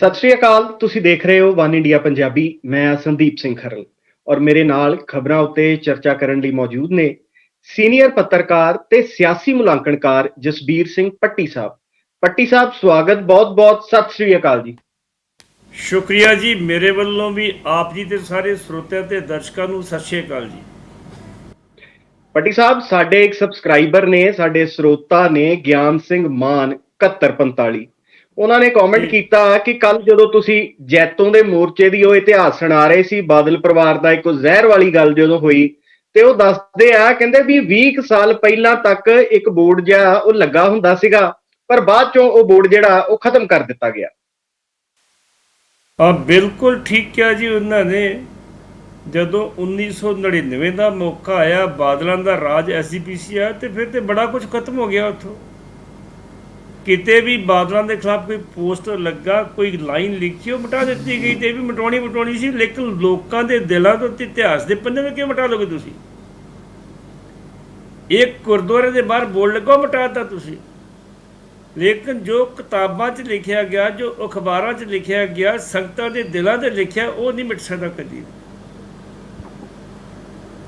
ਸਤਿ ਸ਼੍ਰੀ ਅਕਾਲ ਤੁਸੀਂ ਦੇਖ ਰਹੇ ਹੋ ਵਨ ਇੰਡੀਆ ਪੰਜਾਬੀ ਮੈਂ ਸੰਦੀਪ ਸਿੰਘ ਖਰਲ ਔਰ ਮੇਰੇ ਨਾਲ ਖਬਰਾਂ ਉੱਤੇ ਚਰਚਾ ਕਰਨ ਲਈ ਮੌਜੂਦ ਨੇ ਸੀਨੀਅਰ ਪੱਤਰਕਾਰ ਤੇ ਸਿਆਸੀ ਮੁਲਾਂਕਣਕਾਰ ਜਸਬੀਰ ਸਿੰਘ ਪੱਟੀ ਸਾਹਿਬ। ਪੱਟੀ ਸਾਹਿਬ ਸਵਾਗਤ ਬਹੁਤ-ਬਹੁਤ ਸਤਿ ਸ਼੍ਰੀ ਅਕਾਲ ਜੀ। ਸ਼ੁਕਰੀਆ ਜੀ ਮੇਰੇ ਵੱਲੋਂ ਵੀ ਆਪ ਜੀ ਤੇ ਸਾਰੇ ਸਰੋਤਿਆਂ ਤੇ ਦਰਸ਼ਕਾਂ ਨੂੰ ਸਤਿ ਸ਼੍ਰੀ ਅਕਾਲ ਜੀ। ਪੱਟੀ ਸਾਹਿਬ ਸਾਡੇ ਇੱਕ ਸਬਸਕ੍ਰਾਈਬਰ ਨੇ ਸਾਡੇ ਸਰੋਤਾ ਨੇ ਗਿਆਨ ਸਿੰਘ ਮਾਨ 7145 ਉਹਨਾਂ ਨੇ ਕਮੈਂਟ। ਕੀਤਾ ਕਿ ਕੱਲ ਜਦੋਂ ਤੁਸੀਂ ਜੈਤੋਂ ਦੇ ਮੋਰਚੇ ਦੀ ਉਹ ਇਤਿਹਾਸ ਸੁਣਾ ਰਹੇ ਸੀ ਬਾਦਲ ਪਰਿਵਾਰ ਦਾ ਇੱਕ ਜ਼ਹਿਰ ਵਾਲੀ ਗੱਲ ਜਦੋਂ ਹੋਈ ਤੇ ਉਹ ਦੱਸਦੇ ਆ ਕਹਿੰਦੇ ਵੀ 20 ਕੁ ਸਾਲ ਪਹਿਲਾਂ ਤੱਕ ਇੱਕ ਬੋਰਡ ਜਿਹਾ ਉਹ ਲੱਗਾ ਹੁੰਦਾ ਸੀਗਾ ਪਰ ਬਾਅਦ ਚੋਂ ਉਹ ਬੋਰਡ ਜਿਹੜਾ ਉਹ ਖਤਮ ਕਰ ਦਿੱਤਾ ਗਿਆ। ਆ ਬਿਲਕੁਲ ਠੀਕ ਕਿਹਾ ਜੀ ਉਹਨਾਂ ਨੇ। ਜਦੋਂ 1999 ਦਾ ਮੌਕਾ ਆਇਆ ਬਾਦਲਾਂ ਦਾ ਰਾਜ ਐਸਜੀਪੀਸੀ ਆ ਤੇ ਫਿਰ ਤੇ ਬੜਾ ਕੁਝ ਖਤਮ ਹੋ ਗਿਆ ਉੱਥੋਂ। ਕਿਤੇ ਵੀ ਬਾਦਲਾਂ ਦੇ ਖਿਲਾਫ ਕੋਈ ਪੋਸਟਰ ਲੱਗਾ, ਕੋਈ ਲਾਈਨ ਲਿਖੀ, ਉਹ ਮਿਟਾ ਦਿੱਤੀ ਗਈ ਤੇ ਇਹ ਵੀ ਮਿਟਾਉਣੀ ਮਿਟਾਉਣੀ ਸੀ, ਲੇਕਿਨ ਲੋਕਾਂ ਦੇ ਦਿਲਾਂ ਤੋਂ ਤੇ ਇਤਿਹਾਸ ਦੇ ਪੰਨੇ ਨੂੰ ਕਿਉਂ ਮਿਟਾ ਲੋਗੇ ਤੁਸੀਂ? ਇੱਕ ਗੁਰਦੁਆਰੇ ਦੇ ਬਾਹਰ ਬੋਲ ਲੱਗਾ, ਉਹ ਮਿਟਾਤਾ ਤੁਸੀਂ। ਲੇਕਿਨ ਜੋ ਕਿਤਾਬਾਂ 'ਚ ਲਿਖਿਆ ਗਿਆ, ਜੋ ਅਖਬਾਰਾਂ 'ਚ ਲਿਖਿਆ ਗਿਆ, ਸੰਗਤਾਂ ਦੇ ਦਿਲਾਂ 'ਤੇ ਲਿਖਿਆ, ਉਹ ਨਹੀਂ ਮਿਟ ਸਕਦਾ ਕਦੀ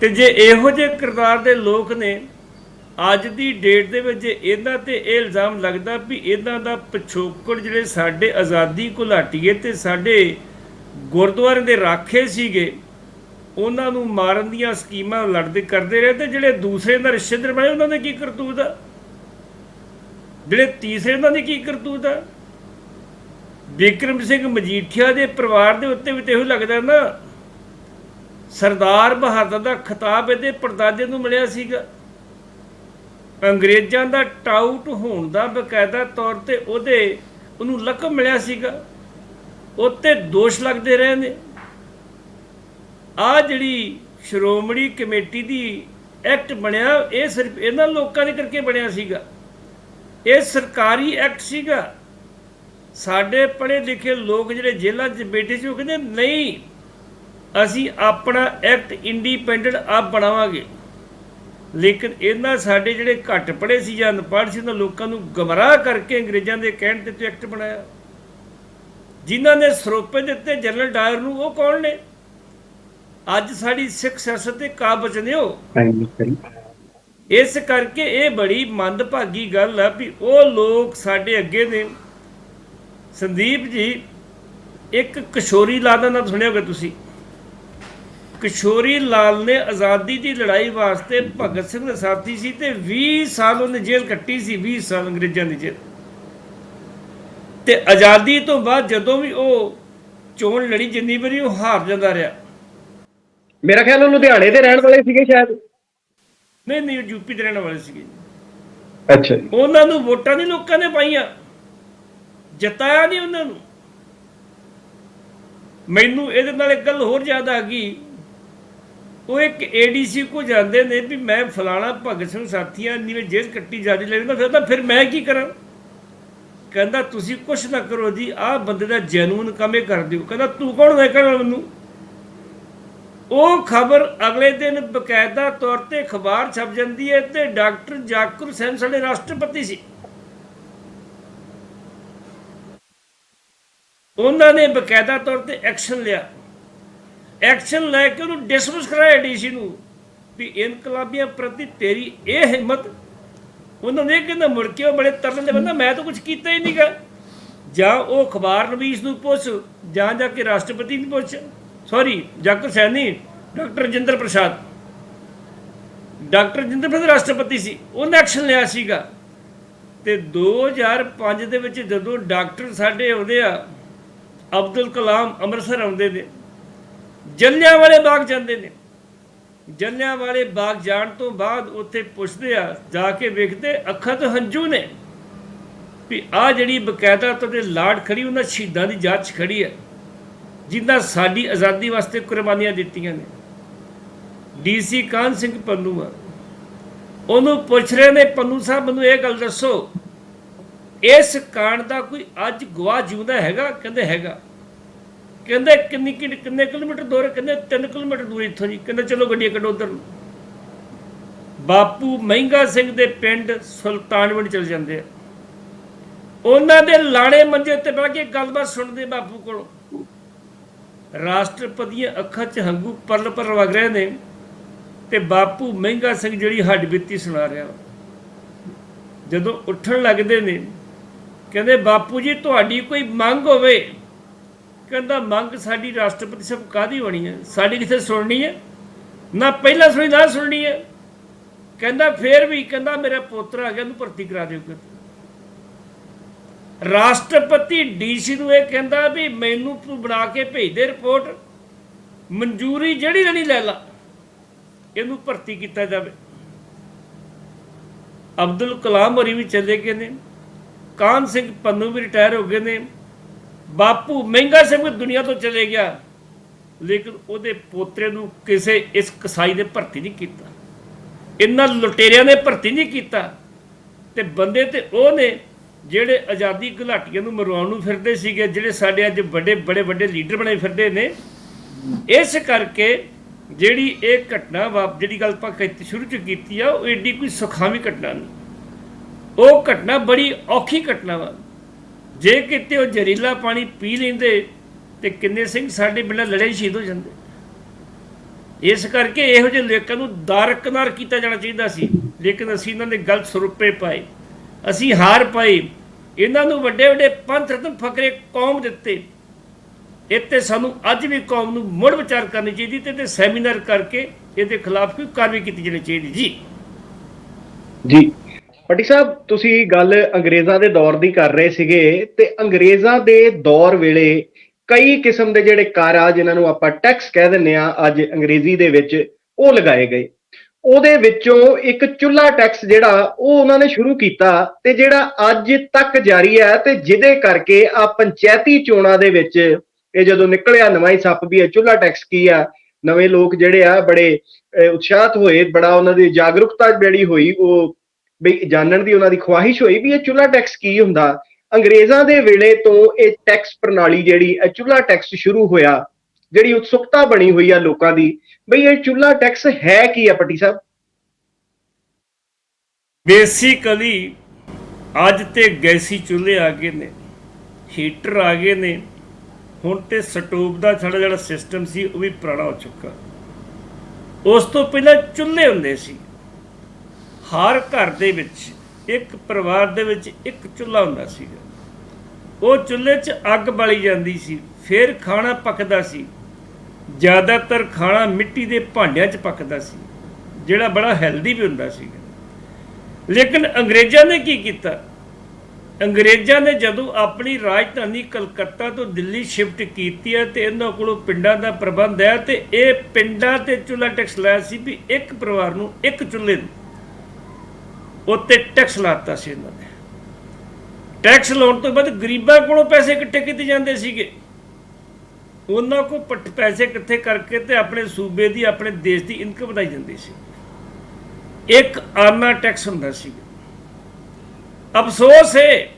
ਤੇ ਜੇ ਇਹੋ ਜਿਹੇ ਕਿਰਦਾਰ ਦੇ ਲੋਕ ਨੇ ਅੱਜ ਦੀ ਡੇਟ ਦੇ ਵਿੱਚ ਜੇ ਇਹਨਾਂ ਤੇ ਇਹ ਇਲਜ਼ਾਮ ਲੱਗਦਾ ਵੀ ਇਹਨਾਂ ਦਾ ਪਿਛੋਕੜ ਜਿਹੜੇ ਸਾਡੇ ਆਜ਼ਾਦੀ ਘੁਲਾਟੀਏ ਤੇ ਸਾਡੇ ਗੁਰਦੁਆਰੇ ਦੇ ਰਾਖੇ ਸੀਗੇ, ਉਹਨਾਂ ਨੂੰ ਮਾਰਨ ਦੀਆਂ ਸਕੀਮਾਂ ਲੜਦੇ ਕਰਦੇ ਰਹੇ ਤੇ ਜਿਹੜੇ ਦੂਸਰੇ ਦਾ ਰਿਸ਼ਤੇਦਾਰ ਬਣੇ ਉਹਨਾਂ ਨੇ ਕੀ ਕਰਤੂਤ ਆ? ਜਿਹੜੇ ਤੀਸਰੇ ਉਹਨਾਂ ਨੇ ਕੀ ਕਰਤੂਤ ਆ? ਵਿਕਰਮ ਸਿੰਘ ਮਜੀਠੀਆ ਦੇ ਪਰਿਵਾਰ ਦੇ ਉੱਤੇ ਵੀ ਤੇ ਇਹੋ ਲੱਗਦਾ ਨਾ, ਸਰਦਾਰ ਬਹਾਦਰ ਦਾ ਖਿਤਾਬ ਇਹਦੇ ਪਰਦਾਦੇ ਨੂੰ ਮਿਲਿਆ ਸੀਗਾ। ਅੰਗਰੇਜ਼ਾਂ ਦਾ ਟਾਊਟ ਹੋਣ ਦਾ ਬਕਾਇਦਾ ਤੌਰ ਤੇ ਉਹਦੇ ਉਹਨੂੰ ਲਕਬ ਮਿਲਿਆ ਸੀਗਾ। ਉੱਤੇ ਦੋਸ਼ ਲੱਗਦੇ ਰਹੇ ਨੇ। ਆ ਜਿਹੜੀ ਸ਼੍ਰੋਮਣੀ ਕਮੇਟੀ ਦੀ ਐਕਟ ਬਣਿਆ, ਇਹ ਸਿਰਫ ਇਹਨਾਂ ਲੋਕਾਂ ਦੇ ਕਰਕੇ ਬਣਿਆ ਸੀਗਾ। ਇਹ ਸਰਕਾਰੀ ਐਕਟ ਸੀਗਾ। ਸਾਡੇ ਪੜ੍ਹੇ ਲਿਖੇ ਲੋਕ ਜਿਹੜੇ ਜੇਲ੍ਹਾਂ 'ਚ ਬੈਠੇ ਸੀ, ਉਹ ਕਹਿੰਦੇ, ਨਹੀਂ, ਅਸੀਂ ਆਪਣਾ ਐਕਟ ਇੰਡੀਪੈਂਡੈਂਟ ਆਪ ਬਣਾਵਾਂਗੇ। ਲੇਕਿਨ ਇਹਨਾਂ ਸਾਡੇ ਜਿਹੜੇ ਘੱਟ ਪੜ੍ਹੇ ਸੀ ਜਾਂ ਅਨਪੜ੍ਹ ਸੀ ਉਹਨਾਂ ਲੋਕਾਂ ਨੂੰ ਗਮਰਾਹ ਕਰਕੇ ਅੰਗਰੇਜ਼ਾਂ ਦੇ ਕਹਿਣ ਤੇ ਐਕਟ ਬਣਾਇਆ। ਜਿਨ੍ਹਾਂ ਨੇ ਸਰੋਪੇ ਦਿੱਤੇ ਜਨਰਲ ਡਾਇਰ ਨੂੰ ਉਹ ਕੌਣ ਨੇ? ਅੱਜ ਸਾਡੀ ਸਿੱਖ ਸਿਆਸਤ ਦੇ ਕਾਬਜ ਨੇ ਉਹ। ਇਸ ਕਰਕੇ ਇਹ ਬੜੀ ਮੰਦਭਾਗੀ ਗੱਲ ਆ ਵੀ ਉਹ ਲੋਕ ਸਾਡੇ ਅੱਗੇ ਨੇ। ਸੰਦੀਪ ਜੀ ਇੱਕ ਕਿਸ਼ੋਰੀ ਲਾਲ ਦਾ ਨਾਮ ਸੁਣਿਆ ਹੋਗਾ ਤੁਸੀਂ? ਕਿਸ਼ੋਰੀ ਲਾਲ ਨੇ ਆਜ਼ਾਦੀ ਦੀ ਲੜਾਈ ਵਾਸਤੇ ਭਗਤ ਸਿੰਘ ਦੇ ਸਾਥੀ ਸੀ ਤੇ 20 ਸਾਲ ਉਹਨੇ ਜੇਲ੍ਹ ਕੱਟੀ ਸੀ 20 ਸਾਲ ਅੰਗਰੇਜ਼ਾਂ ਦੀ ਜੇਲ੍ਹ। ਤੇ ਆਜ਼ਾਦੀ ਤੋਂ ਬਾਅਦ ਜਦੋਂ ਵੀ ਉਹ ਚੋਣ ਲੜੀ ਜਿੰਨੀ ਵਾਰੀ ਉਹ ਹਾਰ ਜਾਂਦਾ ਰਿਹਾ। ਮੇਰਾ ਖਿਆਲ ਉਹ ਲੁਧਿਆਣੇ ਦੇ ਰਹਿਣ ਵਾਲੇ ਸੀਗੇ ਸ਼ਾਇਦ। ਨਹੀਂ ਨਹੀਂ ਉਹ ਯੂਪੀ ਦੇ ਰਹਿਣ ਵਾਲੇ ਸੀਗੇ। ਅੱਛਾ ਜੀ। ਉਹਨਾਂ ਨੂੰ ਵੋਟਾਂ ਨਹੀਂ ਲੋਕਾਂ ਨੇ ਪਾਈਆਂ। ਜਿਤਾਇਆ ਨਹੀਂ ਉਹਨਾਂ ਨੂੰ। ਮੈਨੂੰ ਇਹਦੇ ਨਾਲ ਇੱਕ ਗੱਲ ਹੋਰ ਯਾਦ ਆ ਗਈ। ਉਹ ਇੱਕ ਏਡੀਸੀ ਕੋ ਜਾਂਦੇ ਨੇ ਵੀ ਮੈਂ ਫਲਾਣਾ ਭਗਤ ਸਿੰਘ ਸਾਥੀਆਂ ਨੀਵੇਂ ਜੇਲ੍ਹ ਕੱਟੀ ਜਾਂਦੀ ਲੈਂਦਾ ਫਿਰ ਤਾਂ ਫਿਰ ਮੈਂ ਕੀ ਕਰਾਂ? ਕਹਿੰਦਾ ਤੁਸੀਂ ਕੁਛ ਨਾ ਕਰੋ ਜੀ, ਆਹ ਬੰਦੇ ਦਾ ਜੈਨੂਨ ਕੰਮ ਕਰ ਦਿਓ। ਕਹਿੰਦਾ ਤੂੰ ਕੌਣ ਹੈ ਕਹਿਣਾ ਮੈਨੂੰ? ਉਹ ਖਬਰ ਅਗਲੇ ਦਿਨ ਬਕਾਇਦਾ ਤੌਰ ਤੇ ਅਖਬਾਰ ਛਪ ਜਾਂਦੀ ਹੈ ਤੇ ਡਾਕਟਰ ਜਾਕਿਰ ਹੁਸੈਨ ਸਾਡੇ ਰਾਸ਼ਟਰਪਤੀ ਸੀ। ਉਹਨਾਂ ਨੇ ਬਕਾਇਦਾ ਤੌਰ ਤੇ ਐਕਸ਼ਨ ਲਿਆ। ਐਕਸ਼ਨ ਲੈ ਕੇ ਉਹਨੂੰ ਡਿਸਮਿਸ ਕਰਾਇਆ ਡੀਸੀ ਨੂੰ ਵੀ ਇਨਕਲਾਬੀਆਂ ਪ੍ਰਤੀ ਤੇਰੀ ਇਹ ਹਿੰਮਤ। ਉਹਨਾਂ ਨੇ ਕਹਿੰਦਾ ਮੁੜ ਕੇ ਉਹ ਬੜੇ ਤਰਨ ਦੇ ਬੰਦਾ, ਮੈਂ ਤਾਂ ਕੁਝ ਕੀਤਾ ਹੀ ਨਹੀਂਗਾ ਜਾਂ ਉਹ ਅਖਬਾਰ ਨਵੀਸ ਨੂੰ ਪੁੱਛ, ਜਾਂ ਜਾ ਕੇ ਰਾਸ਼ਟਰਪਤੀ ਨੂੰ ਪੁੱਛ। Sorry ਜਾਕਰ Saini, doctor Jinder Prasad. Doctor Jinder Prasad ਰਾਸ਼ਟਰਪਤੀ ਸੀ, ਉਹਨੇ ਐਕਸ਼ਨ ਲਿਆ ਸੀਗਾ। ਤੇ 2005 ਦੇ ਵਿੱਚ ਜਦੋਂ ਡਾਕਟਰ ਸਾਡੇ ਆਉਂਦੇ ਆ, ਅਬਦੁਲ ਕਲਾਮ ਅੰਮ੍ਰਿਤਸਰ ਆਉਂਦੇ ਨੇ ਜਲਿਆਂ ਵਾਲੇ ਬਾਗ ਜਾਂਦੇ ਨੇ। ਜਲਿਆਂ ਵਾਲੇ ਬਾਗ ਜਾਣ ਤੋਂ ਬਾਅਦ ਉੱਥੇ ਪੁੱਛਦੇ ਆ, ਜਾ ਕੇ ਵੇਖਦੇ ਅੱਖਾਂ ਤੋਂ ਹੰਝੂ ਨੇ ਵੀ ਆ ਜਿਹੜੀ ਬਕਾਇਦਾ ਤੁਹਾਡੇ ਲਾੜ ਖੜੀ, ਉਹਨਾਂ ਸ਼ਹੀਦਾਂ ਦੀ ਯਾਦ 'ਚ ਖੜੀ ਹੈ, ਜਿਨ੍ਹਾਂ ਸਾਡੀ ਆਜ਼ਾਦੀ ਵਾਸਤੇ ਕੁਰਬਾਨੀਆਂ ਦਿੱਤੀਆਂ ਨੇ। ਡੀਸੀ ਕਾਨ ਸਿੰਘ ਪੰਨੂ ਆ। ਉਹਨੂੰ ਪੁੱਛ ਰਹੇ ਨੇ, ਪੰਨੂ ਸਾਹਿਬ, ਮੈਨੂੰ ਇਹ ਗੱਲ ਦੱਸੋ, ਇਸ ਕਾਂਡ ਦਾ ਕੋਈ ਅੱਜ ਗਵਾਹ ਜਿਉਂਦਾ ਹੈਗਾ? ਕਹਿੰਦੇ ਹੈਗਾ। ਕਹਿੰਦੇ ਕਿੰਨੀ ਕਿ- ਕਿੰਨੇ ਕਿਲੋਮੀਟਰ ਦੂਰ ਕਹਿੰਦੇ 3 ਕਿਲੋਮੀਟਰ ਦੂਰ ਇੱਥੋਂ ਜੀ। ਕਹਿੰਦੇ ਚਲੋ ਗੱਡੀਆਂ ਕੱਢੋ ਉਧਰ ਨੂੰ। ਬਾਪੂ ਮਹਿੰਗਾ ਸਿੰਘ ਦੇ ਪਿੰਡ ਸੁਲਤਾਨਵਿੰਡ ਚਲ ਜਾਂਦੇ ਆ। ਉਹਨਾਂ ਦੇ ਲਾਣੇ ਮੰਜੇ ਉੱਤੇ ਬਹਿ ਕੇ ਗੱਲਬਾਤ ਸੁਣਦੇ ਬਾਪੂ ਕੋਲੋਂ। ਰਾਸ਼ਟਰਪਤੀਆਂ ਅੱਖਾਂ 'ਚ ਹੰਗੂ ਪਰਲ ਪਰ ਵਗ ਰਹੇ ਨੇ ਤੇ ਬਾਪੂ ਮਹਿੰਗਾ ਸਿੰਘ ਜਿਹੜੀ ਹੱਡ ਬੀਤੀ ਸੁਣਾ ਰਿਹਾ। ਜਦੋਂ ਉੱਠਣ ਲੱਗਦੇ ਨੇ, ਕਹਿੰਦੇ ਬਾਪੂ ਜੀ, ਤੁਹਾਡੀ ਕੋਈ ਮੰਗ ਹੋਵੇ ਕਹਿੰਦਾ ਮੰਗ ਸਾਡੀ ਰਾਸ਼ਟਰਪਤੀ ਸਭ ਕਾਦੀ ਹੋਣੀ ਹੈ? ਸਾਡੀ ਕਿਥੇ ਸੁਣਨੀ ਹੈ? ਨਾ ਪਹਿਲਾਂ ਸੁਣੀ, ਨਾ ਸੁਣਨੀ ਹੈ। ਕਹਿੰਦਾ ਫੇਰ ਵੀ, ਕਹਿੰਦਾ ਮੇਰਾ ਪੋਤਰਾ ਆ ਗਿਆ, ਉਹਨੂੰ ਭਰਤੀ ਕਰਾ ਦਿਓ ਕਿਤੇ ਰਾਸ਼ਟਰਪਤੀ ਡੀਸੀ ਨੂੰ ਇਹ ਕਹਿੰਦਾ ਵੀ ਮੈਨੂੰ ਤੂੰ ਬਣਾ ਕੇ ਭੇਜ ਦੇ ਰਿਪੋਰਟ। ਮਨਜ਼ੂਰੀ ਜਿਹੜੀ ਲੈਣੀ ਲੈ ਲਾ। ਇਹਨੂੰ ਭਰਤੀ ਕੀਤਾ ਜਾਵੇ। ਅਬਦੁਲ ਕਲਾਮ ਹੋਰੀ ਵੀ ਚਲੇ ਗਏ ਨੇ। ਕਾਨ ਸਿੰਘ ਪੰਨੂ ਵੀ ਰਿਟਾਇਰ ਹੋ ਗਏ ਨੇ। ਬਾਪੂ ਮਹਿੰਗਾ ਸਿੰਘ ਵੀ ਦੁਨੀਆ ਤੋਂ ਚਲੇ ਗਿਆ। ਲੇਕਿਨ ਉਹਦੇ ਪੋਤਰੇ ਨੂੰ ਕਿਸੇ ਇਸ ਕਸਾਈ ਨੇ ਭਰਤੀ ਨਹੀਂ ਕੀਤਾ। ਇਹਨਾਂ ਲੁਟੇਰਿਆਂ ਨੇ ਭਰਤੀ ਨਹੀਂ ਕੀਤਾ। ਤੇ ਬੰਦੇ ਤੇ ਉਹ ਨੇ ਜਿਹੜੇ ਆਜ਼ਾਦੀ ਘੁਲਾਟੀਆਂ ਨੂੰ ਮਰਵਾਉਣ ਨੂੰ ਫਿਰਦੇ ਸੀਗੇ, ਜਿਹੜੇ ਸਾਡੇ ਅੱਜ ਵੱਡੇ, ਬੜੇ ਵੱਡੇ ਲੀਡਰ ਬਣੇ ਫਿਰਦੇ ਨੇ, ਇਸ ਕਰਕੇ ਜਿਹੜੀ ਇਹ ਘਟਨਾ ਵਾ, ਜਿਹੜੀ ਗੱਲ ਆਪਾਂ ਕਹਿ- ਸ਼ੁਰੂ ਚ ਕੀਤੀ ਆ, ਉਹ ਏਡੀ ਕੋਈ ਸੁਖਾਵੀਂ ਘਟਨਾ ਨਹੀਂ। ਉਹ ਘਟਨਾ ਬੜੀ ਔਖੀ ਘਟਨਾ ਵਾ। ਜੇ ਕਿਤੇ ਉਹ ਜ਼ਹਿਰੀਲਾ ਪਾਣੀ ਪੀ ਲੈਂਦੇ ਤੇ ਕਿੰਨੇ ਸਿੰਘ ਸਾਡੇ ਬਿਨਾਂ ਲੜੇ ਸ਼ਹੀਦ ਹੋ ਜਾਂਦੇ। ਇਸ ਕਰਕੇ ਇਹੋ ਜਿਹੇ ਲੋਕਾਂ ਨੂੰ ਦਰਕਨਾਰ ਕੀਤਾ ਜਾਣਾ ਚਾਹੀਦਾ ਸੀ, ਲੇਕਿਨ ਅਸੀਂ ਇਹਨਾਂ ਦੇ ਗਲਤ ਸਰੂਪੇ ਪਾਏ। ਅਸੀਂ ਹਾਰ ਪਾਈ ਇਹਨਾਂ ਨੂੰ ਵੱਡੇ ਵੱਡੇ ਪੰਥ ਰਤਨ ਫਕਰੇ ਕੌਮ ਦਿੱਤੇ। ਇੱਥੇ ਸਾਨੂੰ ਅੱਜ ਵੀ ਕੌਮ ਨੂੰ ਮੁੜ ਵਿਚਾਰ ਕਰਨੀ ਚਾਹੀਦੀ ਤੇ ਤੇ ਸੈਮੀਨਾਰ ਕਰਕੇ ਇਹਦੇ ਖਿਲਾਫ ਕੋਈ ਕਾਰਵਾਈ ਕੀਤੀ ਜਾਣੀ ਚਾਹੀਦੀ। ਜੀ। ਜੀ। ਪੱਟੀ ਸਾਹਿਬ ਤੁਸੀਂ ਗੱਲ ਅੰਗਰੇਜ਼ਾਂ ਦੇ ਦੌਰ ਦੀ ਕਰ ਰਹੇ ਸੀਗੇ ਤੇ ਅੰਗਰੇਜ਼ਾਂ ਦੇ ਦੌਰ ਵੇਲੇ ਕਈ ਕਿਸਮ ਦੇ ਜਿਹੜੇ ਕਰ ਆ ਜਿਨ੍ਹਾਂ ਨੂੰ ਆਪਾਂ ਟੈਕਸ ਕਹਿ ਦਿੰਨੇ ਆ ਅੱਜ ਅੰਗਰੇਜ਼ੀ ਦੇ ਵਿੱਚ ਉਹ ਲਗਾਏ ਗਏ। ਉਹਦੇ ਵਿੱਚੋਂ ਇੱਕ ਚੁੱਲਾ ਟੈਕਸ ਜਿਹੜਾ ਉਹ ਉਹਨਾਂ ਨੇ ਸ਼ੁਰੂ ਕੀਤਾ ਤੇ ਜਿਹੜਾ ਅੱਜ ਤੱਕ ਜਾਰੀ ਹੈ ਤੇ ਜਿਹਦੇ ਕਰਕੇ ਆ ਪੰਚਾਇਤੀ ਚੋਣਾਂ ਦੇ ਵਿੱਚ ਇਹ ਜਦੋਂ ਨਿਕਲਿਆ ਨਵਾਂ ਹੀ ਸੱਪ ਵੀ ਹੈ ਚੁੱਲਾ ਟੈਕਸ ਕੀ ਆ? ਨਵੇਂ ਲੋਕ ਜਿਹੜੇ ਆ ਬੜੇ ਅਹ, ਉਤਸ਼ਾਹਤ ਹੋਏ ਬੜਾ ਉਹਨਾਂ ਦੀ ਜਾਗਰੂਕਤਾ ਜਿਹੜੀ ਹੋਈ ਉਹ ਬਈ ਜਾਣਨ ਦੀ ਉਹਨਾਂ ਦੀ ਖੁਆਇਸ਼ ਹੋਈ ਵੀ ਇਹ ਚੁੱਲਾ ਟੈਕਸ ਕੀ ਹੁੰਦਾ? ਅੰਗਰੇਜ਼ਾਂ ਦੇ ਵੇਲੇ ਤੋਂ ਇਹ ਟੈਕਸ ਪ੍ਰਣਾਲੀ ਜਿਹੜੀ, ਇਹ ਚੁੱਲਾ ਟੈਕਸ ਸ਼ੁਰੂ ਹੋਇਆ, ਜਿਹੜੀ ਉਤਸੁਕਤਾ ਬਣੀ ਹੋਈ ਆ ਲੋਕਾਂ ਦੀ, ਬਈ ਇਹ ਚੁੱਲਾ ਟੈਕਸ ਹੈ ਕੀ ਆ ਪੱਟੀ ਸਾਹਿਬ? ਬੇਸਿਕਲੀ ਅੱਜ ਤੇ ਗੈਸੀ ਚੁੱਲ੍ਹੇ ਆ ਗਏ ਨੇ, ਹੀਟਰ ਆ ਗਏ ਨੇ, ਹੁਣ ਤੇ ਸਟੋਵ ਦਾ ਸਾਡਾ ਜਿਹੜਾ ਸਿਸਟਮ ਸੀ ਉਹ ਵੀ ਪੁਰਾਣਾ ਹੋ ਚੁੱਕਾ। ਉਸ ਤੋਂ ਪਹਿਲਾਂ ਚੁੱਲ੍ਹੇ ਹੁੰਦੇ ਸੀ। ਹਰ ਘਰ ਦੇ ਵਿੱਚ, ਇੱਕ ਪਰਿਵਾਰ ਦੇ ਵਿੱਚ ਇੱਕ ਚੁੱਲ੍ਹਾ ਹੁੰਦਾ ਸੀਗਾ। ਉਹ ਚੁੱਲ੍ਹੇ 'ਚ ਅੱਗ ਬਾਲੀ ਜਾਂਦੀ ਸੀ, ਫਿਰ ਖਾਣਾ ਪੱਕਦਾ ਸੀ। ਜ਼ਿਆਦਾਤਰ ਖਾਣਾ ਮਿੱਟੀ ਦੇ ਭਾਂਡਿਆਂ 'ਚ ਪੱਕਦਾ ਸੀ, ਜਿਹੜਾ ਬੜਾ ਹੈਲਦੀ ਵੀ ਹੁੰਦਾ ਸੀਗਾ। ਲੇਕਿਨ ਅੰਗਰੇਜ਼ਾਂ ਨੇ ਕੀ ਕੀਤਾ? ਅੰਗਰੇਜ਼ਾਂ ਨੇ ਜਦੋਂ ਆਪਣੀ ਰਾਜਧਾਨੀ ਕਲਕੱਤਾ ਤੋਂ ਦਿੱਲੀ ਸ਼ਿਫਟ ਕੀਤੀ ਹੈ ਤੇ ਇਹਨਾਂ ਕੋਲੋਂ ਪਿੰਡਾਂ ਦਾ ਪ੍ਰਬੰਧ ਹੈ ਤੇ ਇਹ ਪਿੰਡਾਂ ਤੇ ਚੁੱਲ੍ਹਾ ਟੈਕਸ ਲਾਇਆ ਸੀ ਵੀ ਇੱਕ ਪਰਿਵਾਰ ਨੂੰ ਇੱਕ ਚੁੱਲ੍ਹੇ ਨੂੰ ਉੱਤੇ ਟੈਕਸ ਲਾਤਾ ਸੀ ਇਹਨਾਂ ਨੇ। ਟੈਕਸ ਲਾਉਣ ਤੋਂ ਬਾਅਦ ਗਰੀਬਾਂ ਕੋਲੋਂ ਪੈਸੇ ਇਕੱਠੇ ਕੀਤੇ ਜਾਂਦੇ ਸੀਗੇ। ਉਹਨਾਂ ਕੋ ਪੈਸੇ ਇਕੱਠੇ ਕਰਕੇ ਤੇ ਆਪਣੇ ਸੂਬੇ ਦੀ, ਆਪਣੇ ਦੇਸ਼ ਦੀ ਇਨਕਮ ਵਧਾਈ ਜਾਂਦੀ ਸੀ। ਇੱਕ ਆਨਾ ਟੈਕਸ ਹੁੰਦਾ ਸੀ। ਅਫਸੋਸ ਹੈ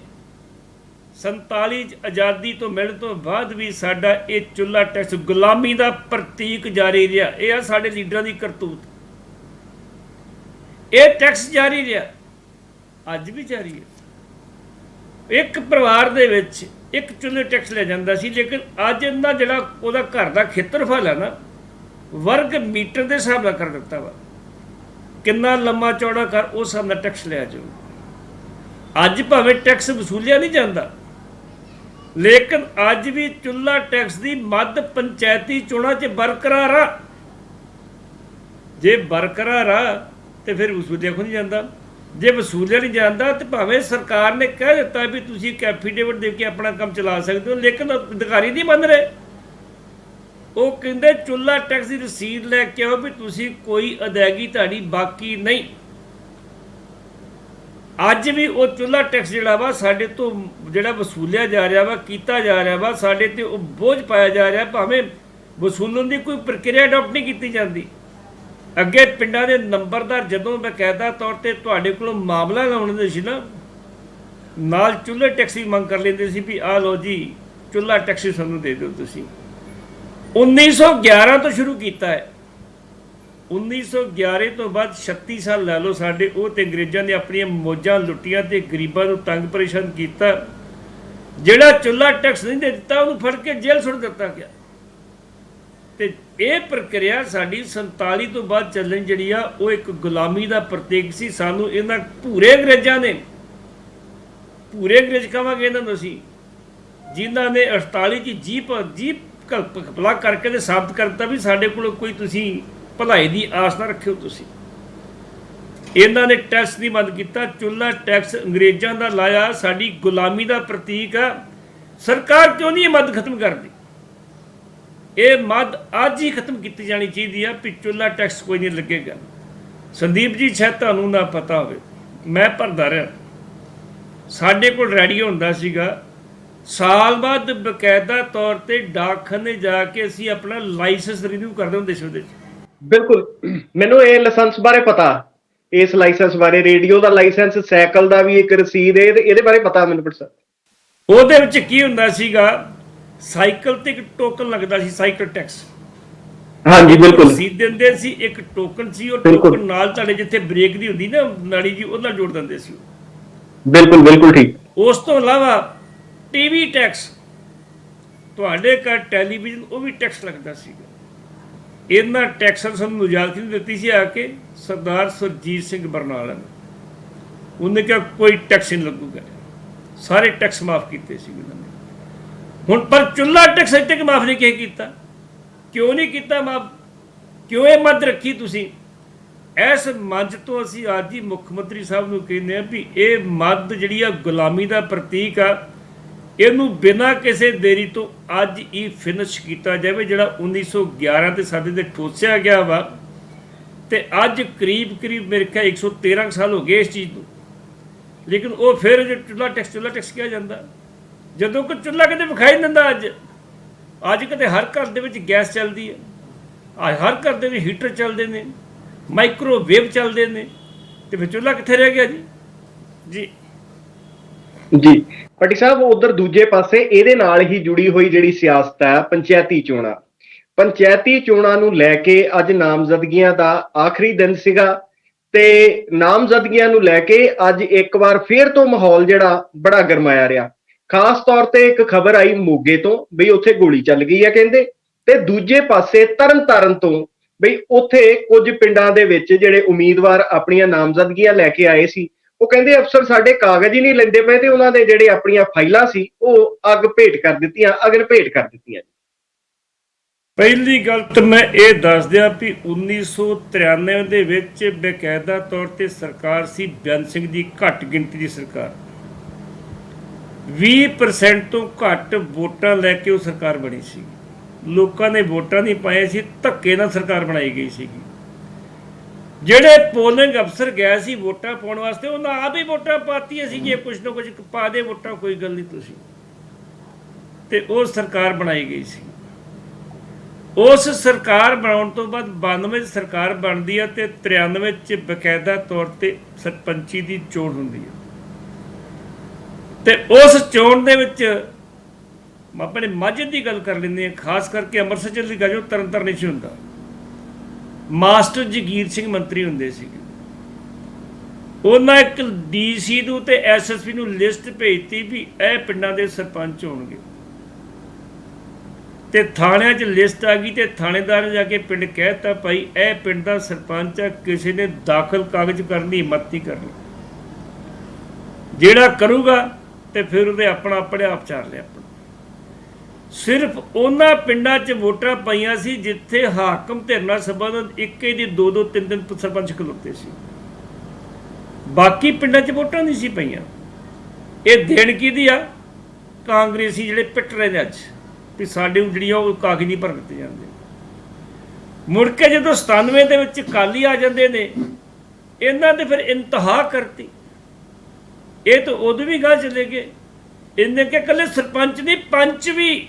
47 ਚ ਆਜ਼ਾਦੀ ਤੋਂ ਮਿਲਣ ਤੋਂ ਬਾਅਦ ਵੀ ਸਾਡਾ ਇਹ ਚੁੱਲਾ ਟੈਕਸ ਗੁਲਾਮੀ ਦਾ ਪ੍ਰਤੀਕ ਜਾਰੀ ਰਿਹਾ। ਇਹ ਆ ਸਾਡੇ ਲੀਡਰਾਂ ਦੀ ਕਰਤੂਤ। ਇਹ ਟੈਕਸ ਜਾਰੀ ਰਿਹਾ। ਅੱਜ ਵੀ ਜਾਰੀ ਹੈ। ਇੱਕ ਪਰਿਵਾਰ ਦੇ ਵਿੱਚ ਇੱਕ ਚੁੱਲ੍ਹੇ ਟੈਕਸ ਲੈ ਜਾਂਦਾ ਸੀ, ਲੇਕਿਨ ਅੱਜ ਇਹਨਾਂ ਜਿਹੜਾ ਉਹਦਾ ਘਰ ਦਾ ਖੇਤਰਫਲ ਹੈ ਨਾ, ਵਰਗ ਮੀਟਰ ਦੇ ਹਿਸਾਬ ਨਾਲ ਕਰ ਦਿੱਤਾ ਵਾ। ਕਿੰਨਾ ਲੰਮਾ ਚੌੜਾ ਕਰ, ਉਸ ਹਿਸਾਬ ਨਾਲ ਟੈਕਸ ਲਿਆ ਜਾਊ। ਅੱਜ ਭਾਵੇਂ ਟੈਕਸ ਵਸੂਲਿਆ ਨਹੀਂ ਜਾਂਦਾ, ਲੇਕਿਨ ਅੱਜ ਵੀ ਚੁੱਲ੍ਹਾ ਟੈਕਸ ਦੀ ਮੱਧ ਪੰਚਾਇਤੀ ਚੋਣਾਂ 'ਚ ਬਰਕਰਾਰ ਆ। ਜੇ ਬਰਕਰਾਰ ਆ, ਤੇ ਫਿਰ ਵਸੂਲਿਆ ਖੁੱਲ ਜਾਂਦਾ? ਜੇ ਵਸੂਲਿਆ ਨਹੀਂ ਜਾਂਦਾ ਤੇ ਭਾਵੇਂ ਸਰਕਾਰ ਨੇ ਕਹਿ ਦਿੱਤਾ ਵੀ ਤੁਸੀਂ ਇੱਕ ਐਫੀਡੇਵਿਟ ਦੇ ਕੇ ਆਪਣਾ ਕੰਮ ਚਲਾ ਸਕਦੇ ਹੋ, ਲੇਕਿਨ ਅਧਿਕਾਰੀ ਨਹੀਂ ਮੰਨ ਰਹੇ। ਉਹ ਕਹਿੰਦੇ ਚੁੱਲਾ ਟੈਕਸ ਦੀ ਰਸੀਦ ਲੈ ਕੇ ਆਓ ਵੀ ਤੁਸੀਂ ਕੋਈ ਅਦਾਇਗੀ ਤੁਹਾਡੀ ਬਾਕੀ ਨਹੀਂ। ਅੱਜ ਵੀ ਉਹ ਚੁੱਲਾ ਟੈਕਸ ਜਿਹੜਾ ਵਾ ਸਾਡੇ ਤੋਂ ਜਿਹੜਾ ਵਸੂਲਿਆ ਜਾ ਰਿਹਾ ਵਾ, ਕੀਤਾ ਜਾ ਰਿਹਾ ਵਾ, ਸਾਡੇ ਤੇ ਉਹ ਬੋਝ ਪਾਇਆ ਜਾ ਰਿਹਾ, ਭਾਵੇਂ ਵਸੂਲਣ ਦੀ ਕੋਈ ਪ੍ਰਕਿਰਿਆ ਅਡਾਪਟ ਨਹੀਂ ਕੀਤੀ ਜਾਂਦੀ। ਅੱਗੇ ਪਿੰਡਾਂ ਦੇ ਨੰਬਰਦਾਰ ਜਦੋਂ ਬਕਾਇਦਾ ਤੌਰ ਤੇ ਤੁਹਾਡੇ ਕੋਲੋਂ ਮਾਮਲਾ ਲਾਉਣ ਸੀ ਨਾ, ਨਾਲ ਚੁੱਲ੍ਹੇ ਟੈਕਸੀ ਮੰਗ ਕਰ ਲੈਂਦੇ ਸੀ ਵੀ ਆ ਲਓ ਜੀ, ਚੁੱਲ੍ਹਾ ਟੈਕਸੀ ਸਾਨੂੰ ਦੇ ਦਿਓ ਤੁਸੀਂ। 1911 ਤੋਂ ਸ਼ੁਰੂ ਕੀਤਾ ਹੈ। 1911 ਤੋਂ ਬਾਅਦ 36 ਸਾਲ ਲੈ ਲਓ ਸਾਡੇ, ਉਹ ਤੇ ਅੰਗਰੇਜ਼ਾਂ ਨੇ ਆਪਣੀਆਂ ਮੌਜਾਂ ਲੁੱਟੀਆਂ ਤੇ ਗਰੀਬਾਂ ਨੂੰ ਤੰਗ ਪਰੇਸ਼ਾਨ ਕੀਤਾ। ਜਿਹੜਾ ਚੁੱਲ੍ਹਾ ਟੈਕਸ ਨਹੀਂ ਦੇ ਦਿੱਤਾ, ਉਹਨੂੰ ਫੜ ਕੇ ਜੇਲ੍ਹ ਸੁੱਟ ਦਿੱਤਾ ਗਿਆ। ਤੇ ਇਹ ਪ੍ਰਕਿਰਿਆ ਸਾਡੀ 47 ਤੋਂ ਬਾਅਦ ਚੱਲਣ ਜਿਹੜੀ ਆ, ਉਹ ਇੱਕ ਗੁਲਾਮੀ ਦਾ ਪ੍ਰਤੀਕ ਸੀ। ਸਾਨੂੰ ਇਹਨਾਂ ਭੂਰੇ ਅੰਗਰੇਜ਼ਾਂ ਨੇ, ਭੂਰੇ ਅੰਗਰੇਜ਼ ਕਹਾਂਗੇ ਇਹਨਾਂ ਨੂੰ ਅਸੀਂ, ਜਿਨ੍ਹਾਂ ਨੇ 48 ਦੀ ਜੀਪ ਜੀਪ ਕਪਲਾ ਕਰਕੇ ਤੇ ਸਾਬਤ ਕਰਤਾ ਵੀ ਸਾਡੇ ਕੋਲ ਕੋਈ ਤੁਸੀਂ ਭਲਾਈ ਦੀ ਆਸ ਨਾ ਰੱਖਿਓ ਤੁਸੀਂ। ਇਹਨਾਂ ਨੇ ਟੈਕਸ ਨਹੀਂ ਬੰਦ ਕੀਤਾ ਚੁੱਲਾ ਟੈਕਸ ਅੰਗਰੇਜ਼ਾਂ ਦਾ ਲਾਇਆ। ਸਾਡੀ ਗੁਲਾਮੀ ਦਾ ਪ੍ਰਤੀਕ ਆ, ਸਰਕਾਰ ਕਿਉਂ ਨਹੀਂ ਇਹ ਮਦਦ ਖਤਮ ਕਰਦੀ? ਇਹ ਮੱਦ ਅੱਜ ਹੀ ਖਤਮ ਕੀਤੀ ਜਾਣੀ ਚਾਹੀਦੀ ਆ ਵੀ ਚੁੱਲਾ ਟੈਕਸ ਕੋਈ ਨਹੀਂ ਲੱਗੇਗਾ। ਸੰਦੀਪ ਜੀ ਸ਼ਾਇਦ ਤੁਹਾਨੂੰ ਨਾ ਪਤਾ ਹੋਵੇ ਮੈਂ ਭਰਦਾ ਰਿਹਾ। ਸਾਡੇ ਕੋਲ ਰੇਡੀਓ ਹੁੰਦਾ ਸੀਗਾ ਸਾਲ ਬਾਅਦ ਬਕਾਇਦਾ ਤੌਰ ਤੇ ਡਾਕਖਾਨੇ ਜਾ ਕੇ ਅਸੀਂ ਆਪਣਾ ਲਾਇਸੈਂਸ ਰਿਨਿਊ ਕਰਦੇ ਹੁੰਦੇ ਸੀ ਉਹਦੇ 'ਚ। ਬਿਲਕੁਲ। ਮੈਨੂੰ ਇਹ ਲਾਇਸੈਂਸ ਬਾਰੇ ਪਤਾ। ਇਸ ਲਾਇਸੈਂਸ ਬਾਰੇ ਰੇਡੀਓ ਦਾ ਲਾਇਸੈਂਸ ਸਾਈਕਲ ਦਾ ਵੀ ਇੱਕ ਰਸੀਦ ਹੈ ਇਹਦੇ ਇਹਦੇ ਬਾਰੇ ਪਤਾ ਮੈਨੂੰ ਪਰਸਾ ਉਹਦੇ ਵਿੱਚ ਕੀ ਹੁੰਦਾ ਸੀਗਾ ਸਾਈਕਲ ਤੇ ਇੱਕ ਟੋਕਨ ਲੱਗਦਾ ਸੀ ਸਾਈਕਲ ਟੈਕਸ ਹਾਂਜੀ ਬਿਲਕੁਲ। ਰਸੀਦ ਦਿੰਦੇ ਸੀ ਇੱਕ ਟੋਕਨ ਸੀ ਉਹ। ਟੋਕਨ ਨਾਲ ਤੁਹਾਡੇ ਜਿੱਥੇ ਬ੍ਰੇਕ ਦੀ ਹੁੰਦੀ ਨਾ ਨਾੜੀ ਜੀ ਉਹਦੇ ਨਾਲ ਜੋੜ ਦਿੰਦੇ ਸੀ ਬਿਲਕੁਲ ਬਿਲਕੁਲ ਠੀਕ। ਉਸ ਤੋਂ ਇਲਾਵਾ ਟੀਵੀ ਟੈਕਸ ਤੁਹਾਡੇ ਘਰ ਟੈਲੀਵਿਜ਼ਨ ਉਹ ਵੀ ਟੈਕਸ ਲੱਗਦਾ ਸੀਗਾ ਇਹਨਾਂ ਟੈਕਸਾਂ ਸਾਨੂੰ ਇਜਾਜ਼ਤ ਨਹੀਂ ਦਿੱਤੀ ਸੀ ਆ ਕੇ ਸਰਦਾਰ ਸੁਰਜੀਤ ਸਿੰਘ ਬਰਨਾਲਾ ਨੇ। ਉਹਨੇ ਕਿਹਾ ਕੋਈ ਟੈਕਸ ਨਹੀਂ ਲੱਗੂਗਾ। ਸਾਰੇ ਟੈਕਸ ਮਾਫ ਕੀਤੇ ਸੀ ਉਹਨਾਂ ਹੁਣ ਪਰ ਚੁੱਲਾ ਟੈਕਸ ਅਜੇ ਤੱਕ ਮਾਫ ਨਹੀਂ ਕਿਹ ਕੀਤਾ। ਕਿਉਂ ਨਹੀਂ ਕੀਤਾ ਮਾਫ? ਕਿਉਂ ਇਹ ਮੱਦ ਰੱਖੀ ਤੁਸੀਂ? ਇਸ ਮੰਚ ਤੋਂ ਅਸੀਂ ਅੱਜ ਹੀ ਮੁੱਖ ਮੰਤਰੀ ਸਾਹਿਬ ਨੂੰ ਕਹਿੰਦੇ ਆ ਵੀ ਇਹ ਮੱਦ ਜਿਹੜੀ ਆ ਗੁਲਾਮੀ ਦਾ ਪ੍ਰਤੀਕ ਆ, ਇਹਨੂੰ ਬਿਨਾਂ ਕਿਸੇ ਦੇਰੀ ਤੋਂ ਅੱਜ ਹੀ ਫਿਨਿਸ਼ ਕੀਤਾ ਜਾਵੇ, ਜਿਹੜਾ 1911 ਤੇ ਸਾਡੇ ਤੇ ਠੋਸਿਆ ਗਿਆ ਵਾ। ਤੇ ਅੱਜ ਕਰੀਬ ਕਰੀਬ ਮੇਰੇ ਖਿਆਲ 113 ਸਾਲ ਹੋ ਗਏ ਇਸ ਚੀਜ਼ ਨੂੰ। ਲੇਕਿਨ ਉਹ ਫਿਰ ਜੇ ਟੈਕਸ ਚੁੱਲਾ ਟੈਕਸ ਕਿਹਾ ਜਾਂਦਾ। ਜਦੋਂ ਕਿ ਚੁੱਲਾ ਕਿਤੇ ਵਿਖਾਈ ਨਹੀਂ ਦਿੰਦਾ ਅੱਜ ਅੱਜ ਕਿਤੇ ਹਰ ਘਰ ਦੇ ਵਿੱਚ ਗੈਸ ਚੱਲਦੀ ਹੈ। ਅੱਜ ਹਰ ਘਰ ਦੇ ਵਿੱਚ ਹੀਟਰ ਚੱਲਦੇ ਨੇ ਮਾਈਕ੍ਰੋਵੇਵ ਚੱਲਦੇ ਨੇ ਤੇ ਫਿਰ ਚੁੱਲਾ ਕਿੱਥੇ ਰਹਿ ਗਿਆ ਜੀ? ਜੀ। ਜੀ। ਪੱਟੀ ਸਾਹਿਬ ਉਧਰ ਦੂਜੇ ਪਾਸੇ ਇਹਦੇ ਨਾਲ ਹੀ ਜੁੜੀ ਹੋਈ ਜਿਹੜੀ ਸਿਆਸਤ ਹੈ ਪੰਚਾਇਤੀ ਚੋਣਾਂ। ਪੰਚਾਇਤੀ ਚੋਣਾਂ ਨੂੰ ਲੈ ਕੇ ਅੱਜ ਨਾਮਜ਼ਦਗੀਆਂ ਦਾ ਆਖਰੀ ਦਿਨ ਸੀਗਾ ਤੇ ਨਾਮਜ਼ਦਗੀਆਂ ਨੂੰ ਲੈ ਕੇ ਅੱਜ ਇੱਕ ਵਾਰ ਫੇਰ ਤੋਂ ਮਾਹੌਲ ਜਿਹੜਾ ਬੜਾ ਗਰਮਾਇਆ ਰਿਹਾ। ਖਾਸ ਤੌਰ ਤੇ ਇੱਕ ਖਬਰ ਆਈ ਮੋਗੇ ਤੋਂ, ਬਈ ਉੱਥੇ ਗੋਲੀ ਚੱਲ ਗਈ ਹੈ ਕਹਿੰਦੇ, ਤੇ ਦੂਜੇ ਪਾਸੇ ਤਰਨਤਾਰਨ ਤੋਂ, ਬਈ ਉੱਥੇ ਕੁਝ ਪਿੰਡਾਂ ਦੇ ਵਿੱਚ ਜਿਹੜੇ ਉਮੀਦਵਾਰ ਆਪਣੀਆਂ ਨਾਮਜ਼ਦਗੀਆਂ ਲੈ ਕੇ ਆਏ ਸੀ, ਉਹ ਕਹਿੰਦੇ ਅਫਸਰ ਸਾਡੇ ਕਾਗਜ਼ ਹੀ ਨਹੀਂ ਲੈਂਦੇ ਪਏ ਤੇ ਉਹਨਾਂ ਦੇ ਜਿਹੜੇ ਆਪਣੀਆਂ ਫਾਈਲਾਂ ਸੀ, ਉਹ ਅੱਗ ਭੇਟ ਕਰ ਦਿੱਤੀਆਂ, ਅਗਨ ਭੇਟ ਕਰ ਦਿੱਤੀਆਂ ਪਹਿਲੀ ਗੱਲ ਤਾਂ ਮੈਂ ਇਹ ਦੱਸ ਦਿਆਂ ਵੀ 1993 ਦੇ ਵਿੱਚ ਬਕਾਇਦਾ ਤੌਰ ਤੇ ਸਰਕਾਰ ਸੀ, ਬੇਅੰਤ ਸਿੰਘ ਦੀ ਘੱਟ ਗਿਣਤੀ ਦੀ ਸਰਕਾਰ। 20% ਤੋਂ ਘੱਟ ਵੋਟਾਂ ਲੈ ਕੇ ਉਹ ਸਰਕਾਰ ਬਣੀ ਸੀ। ਲੋਕਾਂ ਨੇ ਵੋਟਾਂ ਨਹੀਂ ਪਾਏ ਸੀ, ਧੱਕੇ ਨਾਲ ਸਰਕਾਰ ਬਣਾਈ ਗਈ ਸੀਗੀ। ਜਿਹੜੇ ਪੋਲਿੰਗ ਅਫਸਰ ਗਏ ਸੀ ਵੋਟਾਂ ਪਾਉਣ ਵਾਸਤੇ, ਉਹਨਾਂ ਆਪ ਹੀ ਵੋਟਾਂ ਪਾਤੀਆਂ ਸੀ ਜੇ ਕੁਝ ਨਾ ਕੁਝ ਪਾ ਦੇ ਵੋਟਾਂ, ਕੋਈ ਗੱਲ ਨਹੀਂ ਤੁਸੀਂ। ਤੇ ਉਹ ਸਰਕਾਰ ਬਣਾਈ ਗਈ ਸੀ। ਉਸ ਸਰਕਾਰ ਬਣਾਉਣ ਤੋਂ ਬਾਅਦ 92 ਚ ਸਰਕਾਰ ਬਣਦੀ ਹੈ ਤੇ 93 ਚ ਬਕਾਇਦਾ ਤੌਰ ਤੇ ਸਰਪੰਚੀ ਦੀ ਚੋਣ ਹੁੰਦੀ ਹੈ ਤੇ ਉਸ ਚੋਣ ਦੇ ਵਿੱਚ ਆਪਣੇ ਮਾਝੇ ਦੀ ਗੱਲ ਕਰ ਲੈਂਦੇ ਹਾਂ, ਖਾਸ ਕਰਕੇ ਅੰਮ੍ਰਿਤਸਰ ਚ ਦੀ ਗੱਲ ਜੋ ਤਰਨ ਤਾਰਨ ਨਹੀਂ ਸੀ ਹੁੰਦਾ। ਮਾਸਟਰ ਜਗੀਰ ਸਿੰਘ ਮੰਤਰੀ ਹੁੰਦੇ ਸੀਗੇ। ਉਹਨਾਂ ਇੱਕ ਡੀਸੀ ਨੂੰ ਤੇ ਐਸਐਸਪੀ ਨੂੰ ਲਿਸਟ ਭੇਜਤੀ ਵੀ ਇਹ ਪਿੰਡਾਂ ਦੇ ਸਰਪੰਚ ਹੋਣਗੇ। ਤੇ ਥਾਣਿਆਂ 'ਚ ਲਿਸਟ ਆ ਗਈ ਤੇ ਥਾਣੇਦਾਰ ਨੇ ਜਾ ਕੇ ਪਿੰਡ ਕਹਿਤਾ, ਭਾਈ, ਇਹ ਪਿੰਡ ਦਾ ਸਰਪੰਚ ਆ, ਕਿਸੇ ਨੇ ਦਾਖਲ ਕਾਗਜ਼ ਕਰਨ ਦੀ ਹਿੰਮਤ ਨਹੀਂ ਕਰਨੀ। ਜਿਹੜਾ ਕਰੂਗਾ ਤੇ ਫਿਰ ਉਹਦੇ ਆਪਣਾ ਆਪਣੇ ਆਪ ਚਾਰ ਲਿਆ ਆਪਣਾ। ਸਿਰਫ ਉਹਨਾਂ ਪਿੰਡਾਂ 'ਚ ਵੋਟਾਂ ਪਈਆਂ ਸੀ ਜਿੱਥੇ ਹਾਕਮ ਧਿਰ ਨਾਲ ਸੰਬੰਧਿਤ ਇੱਕੇ ਦੀ ਦੋ ਦੋ ਤਿੰਨ ਤਿੰਨ ਸਰਪੰਚ ਖਲੋਤੇ ਸੀ। ਬਾਕੀ ਪਿੰਡਾਂ 'ਚ ਵੋਟਾਂ ਨਹੀਂ ਸੀ ਪਈਆਂ। ਇਹ ਦੇਣ ਕਿਹਦੀ ਆ? ਕਾਂਗਰਸੀ ਜਿਹੜੇ ਪਿੱਟ ਰਹੇ ਨੇ ਅੱਜ, ਵੀ ਸਾਡੇ ਨੂੰ ਜਿਹੜੀਆਂ ਉਹ ਕਾਗਜ਼ੀ ਭਰ ਦਿੱਤੇ ਜਾਂਦੇ। ਮੁੜ ਕੇ ਜਦੋਂ 97 ਦੇ ਵਿੱਚ ਕਾਲੀ ਆ ਜਾਂਦੇ ਨੇ, ਇਹਨਾਂ ਦੇ ਫਿਰ ਇੰਤਹਾ ਕਰਤੀ। ਇਹ ਤਾਂ ਉਦੋਂ ਵੀ ਗਾਹ ਚਲੇ ਗਏ ਇਹਨੇ ਕਿ ਕੱਲੇ ਸਰਪੰਚ ਨਹੀਂ, ਪੰਚ ਵੀ।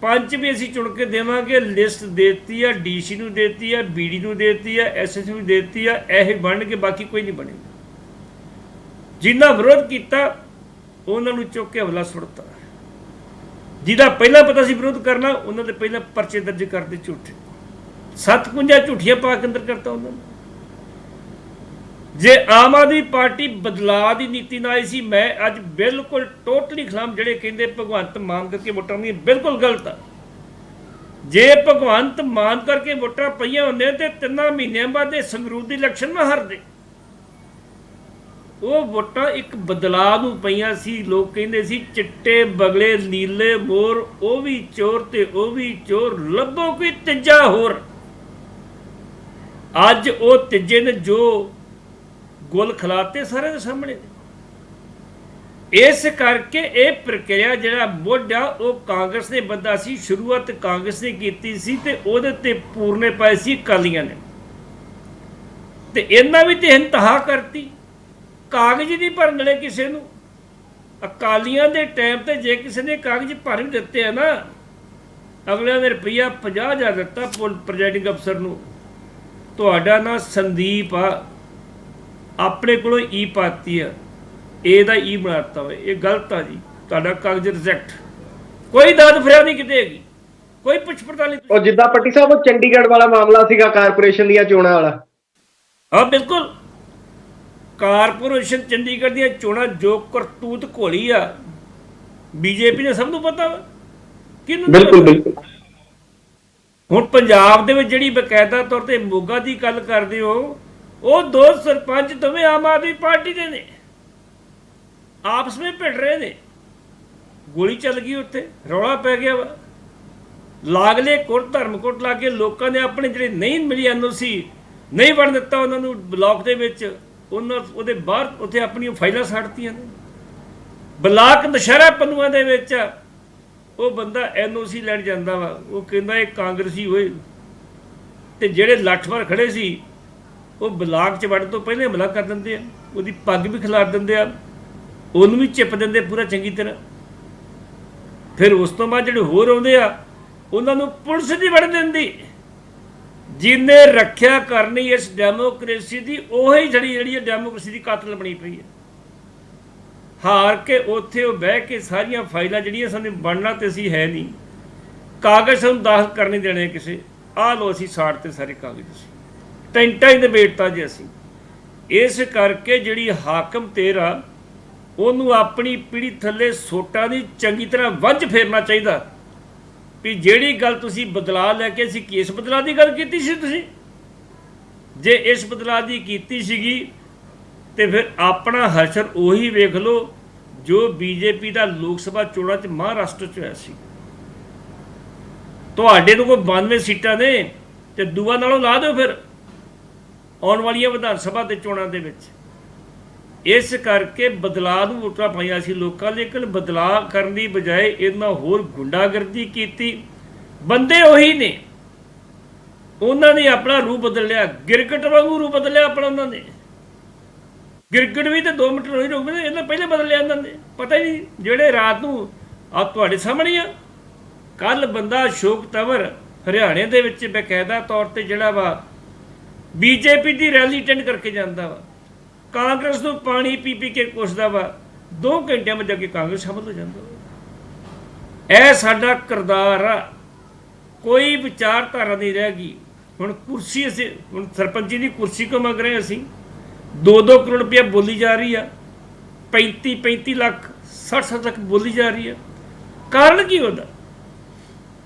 ਪੰਚ ਵੀ ਅਸੀਂ ਚੁਣ ਕੇ ਦੇਵਾਂਗੇ, ਲਿਸਟ ਦੇਤੀ ਆ, ਡੀਸੀ ਨੂੰ ਦੇਤੀ ਆ, ਬੀਡੀ ਨੂੰ ਦੇਤੀ ਆ ਐਸਐਸ ਨੂੰ ਦੇਤੀ ਆ, ਇਹ ਬਣ ਕੇ ਬਾਕੀ ਕੋਈ ਨਹੀਂ ਬਣੇਗਾ। ਜਿੰਨਾ ਵਿਰੋਧ ਕੀਤਾ, ਉਹਨਾਂ ਨੂੰ ਚੁੱਕ ਕੇ ਹਵਲਾ ਸੁੱਟਤਾ। ਜਿਹਦਾ ਪਹਿਲਾਂ ਪਤਾ ਸੀ ਵਿਰੋਧ ਕਰਨਾ, ਉਹਨਾਂ ਦੇ ਪਹਿਲਾਂ ਪਰਚੇ ਦਰਜ ਕਰਦੇ ਝੂਠੇ। 57 ਝੂਠੀਆਂ ਪਾ ਕੇ ਅੰਦਰ ਕਰਤਾ ਉਹਨਾਂ ਨੂੰ। ਜੇ ਆਮ ਆਦਮੀ ਪਾਰਟੀ ਬਦਲਾਅ ਦੀ ਨੀਤੀ ਨਾਲ ਆਈ ਸੀ, ਮੈਂ ਅੱਜ ਬਿਲਕੁਲ ਟੋਟਲੀ ਖਿਲਾਫ ਜਿਹੜੇ ਕਹਿੰਦੇ ਭਗਵੰਤ ਮਾਨ ਕਰਕੇ ਵੋਟਾਂ ਨਹੀਂ ਬਿਲਕੁਲ ਗਲਤ ਆ। ਜੇ ਭਗਵੰਤ ਮਾਨ ਕਰਕੇ ਵੋਟਾਂ ਪਈਆਂ ਹੁੰਦੀਆਂ ਤੇ ਤਿੰਨਾਂ ਮਹੀਨਿਆਂ ਬਾਅਦ ਇਹ ਸੰਗਰੂਰ ਦੀ ਇਲੈਕਸ਼ਨ ਨਾ ਹਾਰਦੇ। ਉਹ ਵੋਟਾਂ ਇੱਕ ਬਦਲਾਅ ਨੂੰ ਪਈਆਂ ਸੀ, ਲੋਕ ਕਹਿੰਦੇ ਸੀ, ਚਿੱਟੇ, ਬਗਲੇ, ਨੀਲੇ, ਮੋਰ, ਉਹ ਵੀ ਚੋਰ ਤੇ ਉਹ ਵੀ ਚੋਰ, ਲੱਭੋ ਕੋਈ ਤੀਜਾ ਹੋਰ। ਅੱਜ ਉਹ ਤੀਜੇ ਨੇ ਜੋ ਗੁਲ ਖਲਾਤੇ ਸਾਰਿਆਂ ਦੇ ਸਾਹਮਣੇ। ਇਸ ਕਰਕੇ ਇਹ ਪ੍ਰਕਿਰਿਆ ਜਿਹੜਾ ਮੁੱਢ ਆ, ਉਹ ਕਾਂਗਰਸ ਨੇ ਬੰਦਾ ਸੀ, ਸ਼ੁਰੂਆਤ ਕਾਂਗਰਸ ਨੇ ਕੀਤੀ ਸੀ ਤੇ ਉਹਦੇ ਤੇ ਪੂਰਨੇ ਪਾਏ ਸੀ ਕਾਲੀਆਂ ਨੇ। ਤੇ ਇਹਨਾਂ ਵੀ ਤੇ ਇੰਤਹਾ ਕਰਤੀ। ਕਾਗਜ਼ ਨਹੀਂ ਭਰਨ ਵਾਲੇ ਕਿਸੇ ਨੂੰ। ਅਕਾਲੀਆਂ ਦੇ ਟਾਈਮ ਤੇ ਜੇ ਕਿਸੇ ਨੇ ਕਾਗਜ਼ ਭਰ ਵੀ ਦਿੱਤੇ ਆ ਨਾ, ਅਗਲਿਆਂ ਨੇ ਰੁਪਈਆ 50000 ਦਿੱਤਾ ਪੁਲ ਅਫਸਰ ਨੂੰ। ਤੁਹਾਡਾ ਨਾਂ ਸੰਦੀਪ ਆ। ਆਪਣੇ ਕੋਲੋਂ ਈ ਪਾਤੀ ਆ। ਏ ਦਾ ਈ ਬਣਾਤਾ ਵਾ। ਇਹ ਗਲਤ ਆ ਜੀ। ਤੁਹਾਡਾ ਕਾਗਜ਼ ਰਿਜੈਕਟ ਕੋਈ ਦਾਦ ਫਰਿਆਦ ਨਹੀਂ ਕਿਤੇ ਹੈਗੀ। ਕੋਈ ਪੁੱਛ ਪੜਤਾਲ ਨਹੀਂ। ਉਹ ਜਿੱਦਾਂ ਪੱਟੀ ਸਾਹਿਬ ਉਹ ਚੰਡੀਗੜ੍ਹ ਵਾਲਾ ਮਾਮਲਾ ਸੀਗਾ ਕਾਰਪੋਰੇਸ਼ਨ ਦੀਆਂ ਚੋਣਾਂ ਵਾਲਾ। ਹਾਂ ਬਿਲਕੁਲ। ਕਾਰਪੋਰੇਸ਼ਨ ਚੰਡੀਗੜ੍ਹ ਦੀਆਂ ਚੋਣਾਂ ਜੋ ਕਰਤੂਤ ਘੋਲੀ ਆ ਬੀਜੇਪੀ ਨੇ ਸਭ ਨੂੰ ਪਤਾ ਵਾ। ਕਿਹਨੂੰ ਬਿਲਕੁਲ? ਬਿਲਕੁਲ। ਹੁਣ ਪੰਜਾਬ ਦੇ ਵਿੱਚ ਜਿਹੜੀ ਬਕਾਇਦਾ ਤੌਰ ਤੇ ਮੋਗਾ ਦੀ ਗੱਲ ਕਰਦੇ ਹੋ ਉਹ ਦੋ ਸਰਪੰਚ ਦੋਵੇਂ ਆਮ ਆਦਮੀ ਪਾਰਟੀ ਦੇ ਨੇ। ਆਪਸ ਵਿੱਚ ਭਿੜ ਰਹੇ ਨੇ। ਗੋਲੀ ਚੱਲ ਗਈ ਉੱਥੇ, ਰੌਲਾ ਪੈ ਗਿਆ ਵਾ। ਲਾਗਲੇ ਕੋਟ, ਧਰਮਕੋਟ ਲਾਗੇ ਲੋਕਾਂ ਨੇ ਆਪਣੇ ਜਿਹੜੇ ਨਹੀਂ ਮਿਲੀ ਐਨਓਸੀ, ਨਹੀਂ ਵੜ ਦਿੱਤਾ ਉਹਨਾਂ ਨੂੰ ਬਲਾਕ ਦੇ ਵਿੱਚ, ਉਹਨਾਂ ਉਹਦੇ ਬਾਹਰ ਉੱਥੇ ਆਪਣੀਆਂ ਫਾਈਲਾਂ ਸਾੜਤੀਆਂ ਨੇ। ਬਲਾਕ ਨਸ਼ਹਿਰਾ ਪੰਨੂਆਂ ਦੇ ਵਿੱਚ ਉਹ ਬੰਦਾ ਐਨਓਸੀ ਲੈਣ ਜਾਂਦਾ ਵਾ। ਉਹ ਕਹਿੰਦਾ ਇਹ ਕਾਂਗਰਸੀ ਹੋਏ। ਤੇ ਜਿਹੜੇ ਲੱਠਵਾਰ ਖੜੇ ਸੀ ਉਹ ਬਲਾਕ ਚ ਵੜਨ ਤੋਂ ਪਹਿਲੇ ਹਮਲਾ ਕਰ ਦਿੰਦੇ ਆ। ਉਹਦੀ ਪੱਗ ਵੀ ਖਿਲਾਰ ਦਿੰਦੇ ਆ। ਉਹਨੂੰ ਵੀ ਚਿਪ ਦਿੰਦੇ ਪੂਰਾ ਚੰਗੀ ਤਰ੍ਹਾਂ। ਫਿਰ ਉਸ ਤੋਂ ਬਾਅਦ ਜਿਹੜੇ ਹੋਰ ਆਉਂਦੇ ਆ, ਉਹਨਾਂ ਨੂੰ ਪੁਲਿਸ ਨਹੀਂ ਵੜ ਦਿੰਦੀ। ਜਿਹਨੇ ਰੱਖਿਆ ਕਰਨੀ ਇਸ ਡੈਮੋਕ੍ਰੇਸੀ ਦੀ, ਉਹੀ ਜਿਹੜੀ ਜਿਹੜੀ ਇਹ ਡੈਮੋਕ੍ਰੇਸੀ ਦੀ ਕਾਤਲ ਬਣੀ ਪਈ ਹੈ। ਹਾਰ ਕੇ ਉੱਥੇ ਉਹ ਬਹਿ ਕੇ ਸਾਰੀਆਂ ਫਾਈਲਾਂ ਜਿਹੜੀਆਂ ਸਾਨੂੰ ਬਣਨਾ ਤੇ ਸੀ ਹੈ ਨਹੀਂ, ਕਾਗਜ਼ ਸਾਨੂੰ ਦਾਖਲ ਕਰਨੇ ਦੇਣੇ ਕਿਸੇ। ਆਹ ਲੋ ਅਸੀਂ ਸਾੜ ਤੇ ਸਾਰੇ ਕਾਗਜ਼ ਸੀ ਟੈਂਟਾਂ ਹੀ ਨਿਬੇੜਤਾ ਜੀ ਅਸੀਂ। ਇਸ ਕਰਕੇ ਜਿਹੜੀ ਹਾਕਮ ਤੇਰਾ ਉਹਨੂੰ ਆਪਣੀ ਪੀੜੀ ਥੱਲੇ ਸੋਟਾਂ ਦੀ ਚੰਗੀ ਤਰ੍ਹਾਂ ਵੱਜ ਫੇਰਨਾ ਚਾਹੀਦਾ। ਵੀ ਜਿਹੜੀ ਗੱਲ ਤੁਸੀਂ ਬਦਲਾ ਲੈ ਕੇ ਅਸੀਂ ਕਿਸ ਬਦਲਾ ਦੀ ਗੱਲ ਕੀਤੀ ਸੀ ਤੁਸੀਂ? ਜੇ ਇਸ ਬਦਲਾ ਦੀ ਕੀਤੀ ਸੀਗੀ, ਤੇ ਫਿਰ ਆਪਣਾ ਹਸ਼ਰ ਉਹੀ ਵੇਖ ਲਓ, ਜੋ ਬੀਜੇਪੀ ਦਾ ਲੋਕ ਸਭਾ ਚੋਣਾਂ 'ਚ ਮਹਾਰਾਸ਼ਟਰ 'ਚ ਹੋਇਆ ਸੀ। ਤੁਹਾਡੇ ਤੋਂ ਕੋਈ 92 ਸੀਟਾਂ ਨੇ, ਤੇ ਦੂਆ ਨਾਲੋਂ ਲਾ ਦਿਓ ਫਿਰ। ਆਉਣ ਵਾਲੀਆਂ ਵਿਧਾਨ ਸਭਾ ਦੇ ਚੋਣਾਂ ਦੇ ਵਿੱਚ। ਇਸ ਕਰਕੇ ਬਦਲਾਅ ਨੂੰ ਵੋਟਾਂ ਪਾਈਆਂ ਸੀ ਲੋਕਾਂ, ਲੇਕਿਨ ਬਦਲਾਅ ਕਰਨ ਦੀ ਬਜਾਏ ਇਹਨਾਂ ਹੋਰ ਗੁੰਡਾਗਰਦੀ ਕੀਤੀ। ਬੰਦੇ ਉਹੀ ਨੇ। ਉਹਨਾਂ ਨੇ ਆਪਣਾ ਰੂਪ ਬਦਲ ਲਿਆ ਗਿਰਗਟ ਵਾਂਗੂ ਰੂਪ ਬਦਲਿਆ ਆਪਣਾ ਉਹਨਾਂ ਨੇ। ਗਿਰਗਟ ਵੀ ਤੇ 2 ਮਿੰਟ ਰੋਈ ਰੁਕ ਇਹਨਾਂ ਪਹਿਲੇ ਬਦਲ ਲਿਆ ਇਹਨਾਂ ਨੇ। ਪਤਾ ਹੀ ਨਹੀਂ ਜਿਹੜੇ ਰਾਤ ਨੂੰ ਆ ਤੁਹਾਡੇ ਸਾਹਮਣੇ ਆ। ਕੱਲ ਬੰਦਾ ਅਸ਼ੋਕ ਤਵਰ ਹਰਿਆਣੇ ਦੇ ਵਿੱਚ ਬਕਾਇਦਾ ਤੌਰ ਤੇ ਜਿਹੜਾ ਵਾ ਬੀਜੇਪੀ ਦੀ ਰੈਲੀ ਅਟੈਂਡ ਕਰਕੇ ਜਾਂਦਾ ਵਾ। ਕਾਂਗਰਸ ਨੂੰ ਪਾਣੀ ਪੀ ਪੀ ਕੇ ਕੁਛਦਾ ਵਾ 2 ਘੰਟਿਆਂ ਵਿੱਚ ਜਾ ਕੇ ਕਾਂਗਰਸ ਸ਼ਾਮਲ ਹੋ ਜਾਂਦਾ ਵਾ। ਇਹ ਸਾਡਾ ਕਿਰਦਾਰ ਆ। ਕੋਈ ਵਿਚਾਰਧਾਰਾ ਨਹੀਂ ਰਹਿ ਗਈ। ਹੁਣ ਕੁਰਸੀ ਅਸੀਂ, ਹੁਣ ਸਰਪੰਚੀ ਦੀ ਕੁਰਸੀ ਕੋ ਮੰਗ ਰਹੇ ਅਸੀਂ। 2-2 ਕਰੋੜ ਰੁਪਇਆ ਬੋਲੀ ਜਾ ਰਹੀ ਆ। 35 35 ਲੱਖ 60 ਲੱਖ ਬੋਲੀ ਜਾ ਰਹੀ ਆ। ਕਾਰਨ ਕੀ ਉਹਦਾ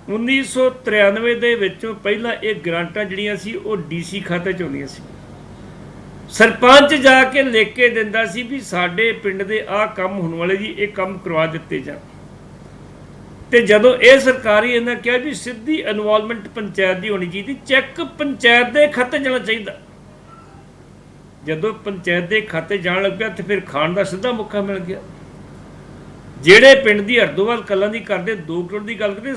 1993 ਦੇ ਵਿੱਚੋਂ ਪਹਿਲਾਂ ਇਹ ਗ੍ਰਾਂਟਾਂ ਜਿਹੜੀਆਂ ਸੀ, ਉਹ ਡੀਸੀ ਖਾਤੇ ਚ ਆਉਂਦੀਆਂ ਸੀ। ਸਰਪੰਚ ਜਾ ਕੇ ਲਿਖ ਕੇ ਦਿੰਦਾ ਸੀ ਵੀ ਸਾਡੇ ਪਿੰਡ ਦੇ ਆਹ ਕੰਮ ਹੋਣ ਵਾਲੇ ਜੀ, ਇਹ ਕੰਮ ਕਰਵਾ ਦਿੱਤੇ ਜਾਣ। ਤੇ ਜਦੋਂ ਇਹ ਸਰਕਾਰੀ ਇਹਨਾਂ ਕਿਹਾ ਵੀ ਸਿੱਧੀ ਇਨਵੋਲਵਮੈਂਟ ਪੰਚਾਇਤ ਦੀ ਹੋਣੀ ਚਾਹੀਦੀ, ਚੈੱਕ ਪੰਚਾਇਤ ਦੇ ਖਾਤੇ ਜਾਣਾ ਚਾਹੀਦਾ। ਜਦੋਂ ਪੰਚਾਇਤ ਦੇ ਖਾਤੇ ਜਾਣ ਲੱਗਿਆ, ਤੇ ਫਿਰ ਖਾਣ ਦਾ ਸਿੱਧਾ ਮੌਕਾ ਮਿਲ ਗਿਆ। ਜਿਹੜੇ ਪਿੰਡ ਦੀ ਹਰਦੋਵਾਲ ਕਲਾਂ ਦੀ ਕਰਦੇ 2 ਕਰੋੜ ਦੀ ਗੱਲ ਕਰਦੇ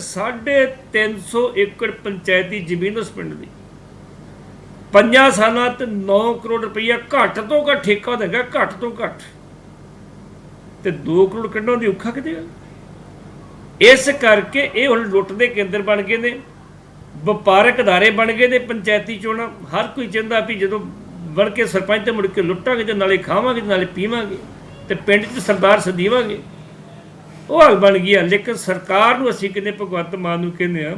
350 ਏਕੜ ਪੰਚਾਇਤੀ ਜ਼ਮੀਨ ਉਸ ਪਿੰਡ ਦੀ। ਪੰਜਾਂ ਸਾਲਾਂ ਤੇ 9 ਕਰੋੜ ਰੁਪਈਆ ਘੱਟ ਤੋਂ ਘੱਟ ਠੇਕਾ ਦੇਗਾ ਘੱਟ ਤੋਂ ਘੱਟ। ਤੇ 2 ਕਰੋੜ ਕੱਢਣ ਦੀ ਔਖਾ ਕਿਤੇ ਇਸ ਕਰਕੇ ਇਹ ਹੁਣ ਲੁੱਟ ਦੇ ਕੇਂਦਰ ਬਣ ਗਏ ਨੇ, ਵਪਾਰਕ ਅਦਾਰੇ ਬਣ ਗਏ ਨੇ ਪੰਚਾਇਤੀ ਚੋਣਾਂ, ਹਰ ਕੋਈ ਚਾਹੁੰਦਾ ਵੀ ਜਦੋਂ ਬਣ ਕੇ ਸਰਪੰਚ ਤੇ ਮੁੜ ਕੇ ਲੁੱਟਾਂਗੇ ਤੇ ਨਾਲੇ ਖਾਵਾਂਗੇ ਨਾਲੇ ਪੀਵਾਂਗੇ ਤੇ ਪਿੰਡ 'ਚ ਸਰਦਾਰ ਸਦੀਵਾਂਗੇ। ਉਹ ਹੱਲ ਬਣ ਗਿਆ ਲੇਕਿਨ ਸਰਕਾਰ ਨੂੰ ਅਸੀਂ ਕਹਿੰਦੇ, ਭਗਵੰਤ ਮਾਨ ਨੂੰ ਕਹਿੰਦੇ ਆ,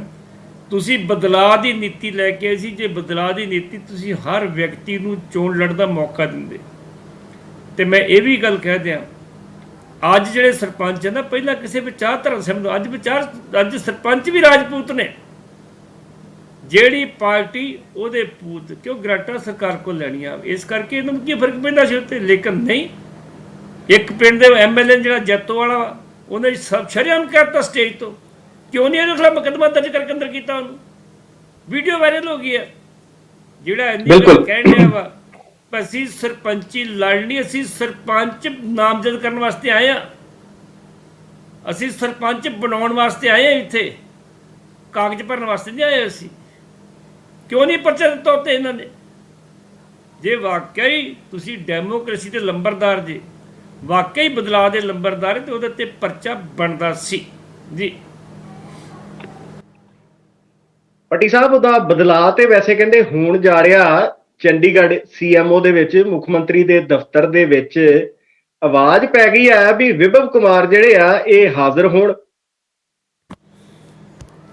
ਤੁਸੀਂ ਬਦਲਾਅ ਦੀ ਨੀਤੀ ਲੈ ਕੇ ਆਏ ਸੀ। ਜੇ ਬਦਲਾਅ ਦੀ ਨੀਤੀ ਤੁਸੀਂ ਹਰ ਵਿਅਕਤੀ ਨੂੰ ਚੋਣ ਲੜਨ ਦਾ ਮੌਕਾ ਦਿੰਦੇ। ਤੇ ਮੈਂ ਇਹ ਵੀ ਗੱਲ ਕਹਿ ਦਿਆਂ, ਅੱਜ ਜਿਹੜੇ ਸਰਪੰਚ ਹੈ ਨਾ, ਪਹਿਲਾਂ ਕਿਸੇ ਵਿਚਾਰ ਧਰਮ ਸਮਝ ਅੱਜ ਵਿਚਾਰ ਅੱਜ ਸਰਪੰਚ ਵੀ ਰਾਜਪੂਤ ਨੇ। ਜਿਹੜੀ ਪਾਰਟੀ ਉਹਦੇ ਪੂਤ, ਕਿਉਂ ਗ੍ਰਾਂਟਾਂ ਸਰਕਾਰ ਕੋਲ ਲੈਣੀਆਂ, ਇਸ ਕਰਕੇ ਇਹਨਾਂ ਨੂੰ ਕੀ ਫ਼ਰਕ ਪੈਂਦਾ ਸੀ ਉੱਤੇ? ਲੇਕਿਨ ਨਹੀਂ, ਇੱਕ ਪਿੰਡ ਦੇ ਐਮਐਲਏ ਜਿਹੜਾ ਜੱਤੋ ਵਾਲਾ ਉਹਨੇ ਸਭ ਸ਼ਰਿਆਮ ਕਹਿਤਾ ਸਟੇਜ ਤੋਂ। ਕਿਉਂ ਨਹੀਂ ਇਹਦੇ ਖਿਲਾਫ ਮੁਕੱਦਮਾ ਦਰਜ ਕਰਕੇ ਅੰਦਰ ਕੀਤਾ ਉਹਨੂੰ? ਵੀਡੀਓ ਵਾਇਰਲ ਹੋ ਗਈ ਹੈ। ਜਿਹੜਾ ਇੰਨੀ। ਕਹਿਣ ਡਿਆ ਵਾ ਵੀ ਅਸੀਂ ਸਰਪੰਚੀ ਲੜਨੀ ਅਸੀਂ ਸਰਪੰਚ ਨਾਮਜ਼ਦ ਕਰਨ ਵਾਸਤੇ ਆਏ ਆ ਅਸੀਂ ਸਰਪੰਚ ਬਣਾਉਣ ਵਾਸਤੇ ਆਏ ਆ ਇੱਥੇ। ਕਾਗਜ਼ ਭਰਨ ਵਾਸਤੇ ਨਹੀਂ ਆਏ ਅਸੀਂ। ਕਿਉਂ ਨਹੀਂ ਪਰਚਾ ਦਿੱਤਾ ਉੱਤੇ ਇਹਨਾਂ ਨੇ? ਜੇ ਵਾਕਈ ਤੁਸੀਂ ਡੈਮੋਕ੍ਰੇਸੀ ਦੇ ਲੰਬਰਦਾਰ ਜੇ ਵਾਕਈ ਬਦਲਾਅ ਦੇ ਲੰਬਰਦਾਰ ਤੇ ਉਹਦੇ ਤੇ ਪਰਚਾ ਬਣਦਾ ਸੀ। ਜੀ। ਪੱਟੀ ਸਾਹਿਬ ਉਹਦਾ ਬਦਲਾਅ ਤੇ ਵੈਸੇ ਕਹਿੰਦੇ ਹੋਣ ਜਾ ਰਿਹਾ ਚੰਡੀਗੜ੍ਹ ਸੀਐਮਓ ਦੇ ਵਿੱਚ ਮੁੱਖ ਮੰਤਰੀ ਦੇ ਦਫ਼ਤਰ ਦੇ ਵਿੱਚ ਆਵਾਜ਼ ਪੈ ਗਈ ਆ ਵੀ ਵਿਭਵ ਕੁਮਾਰ ਜਿਹੜੇ ਆ ਇਹ ਹਾਜ਼ਰ ਹੋਣ।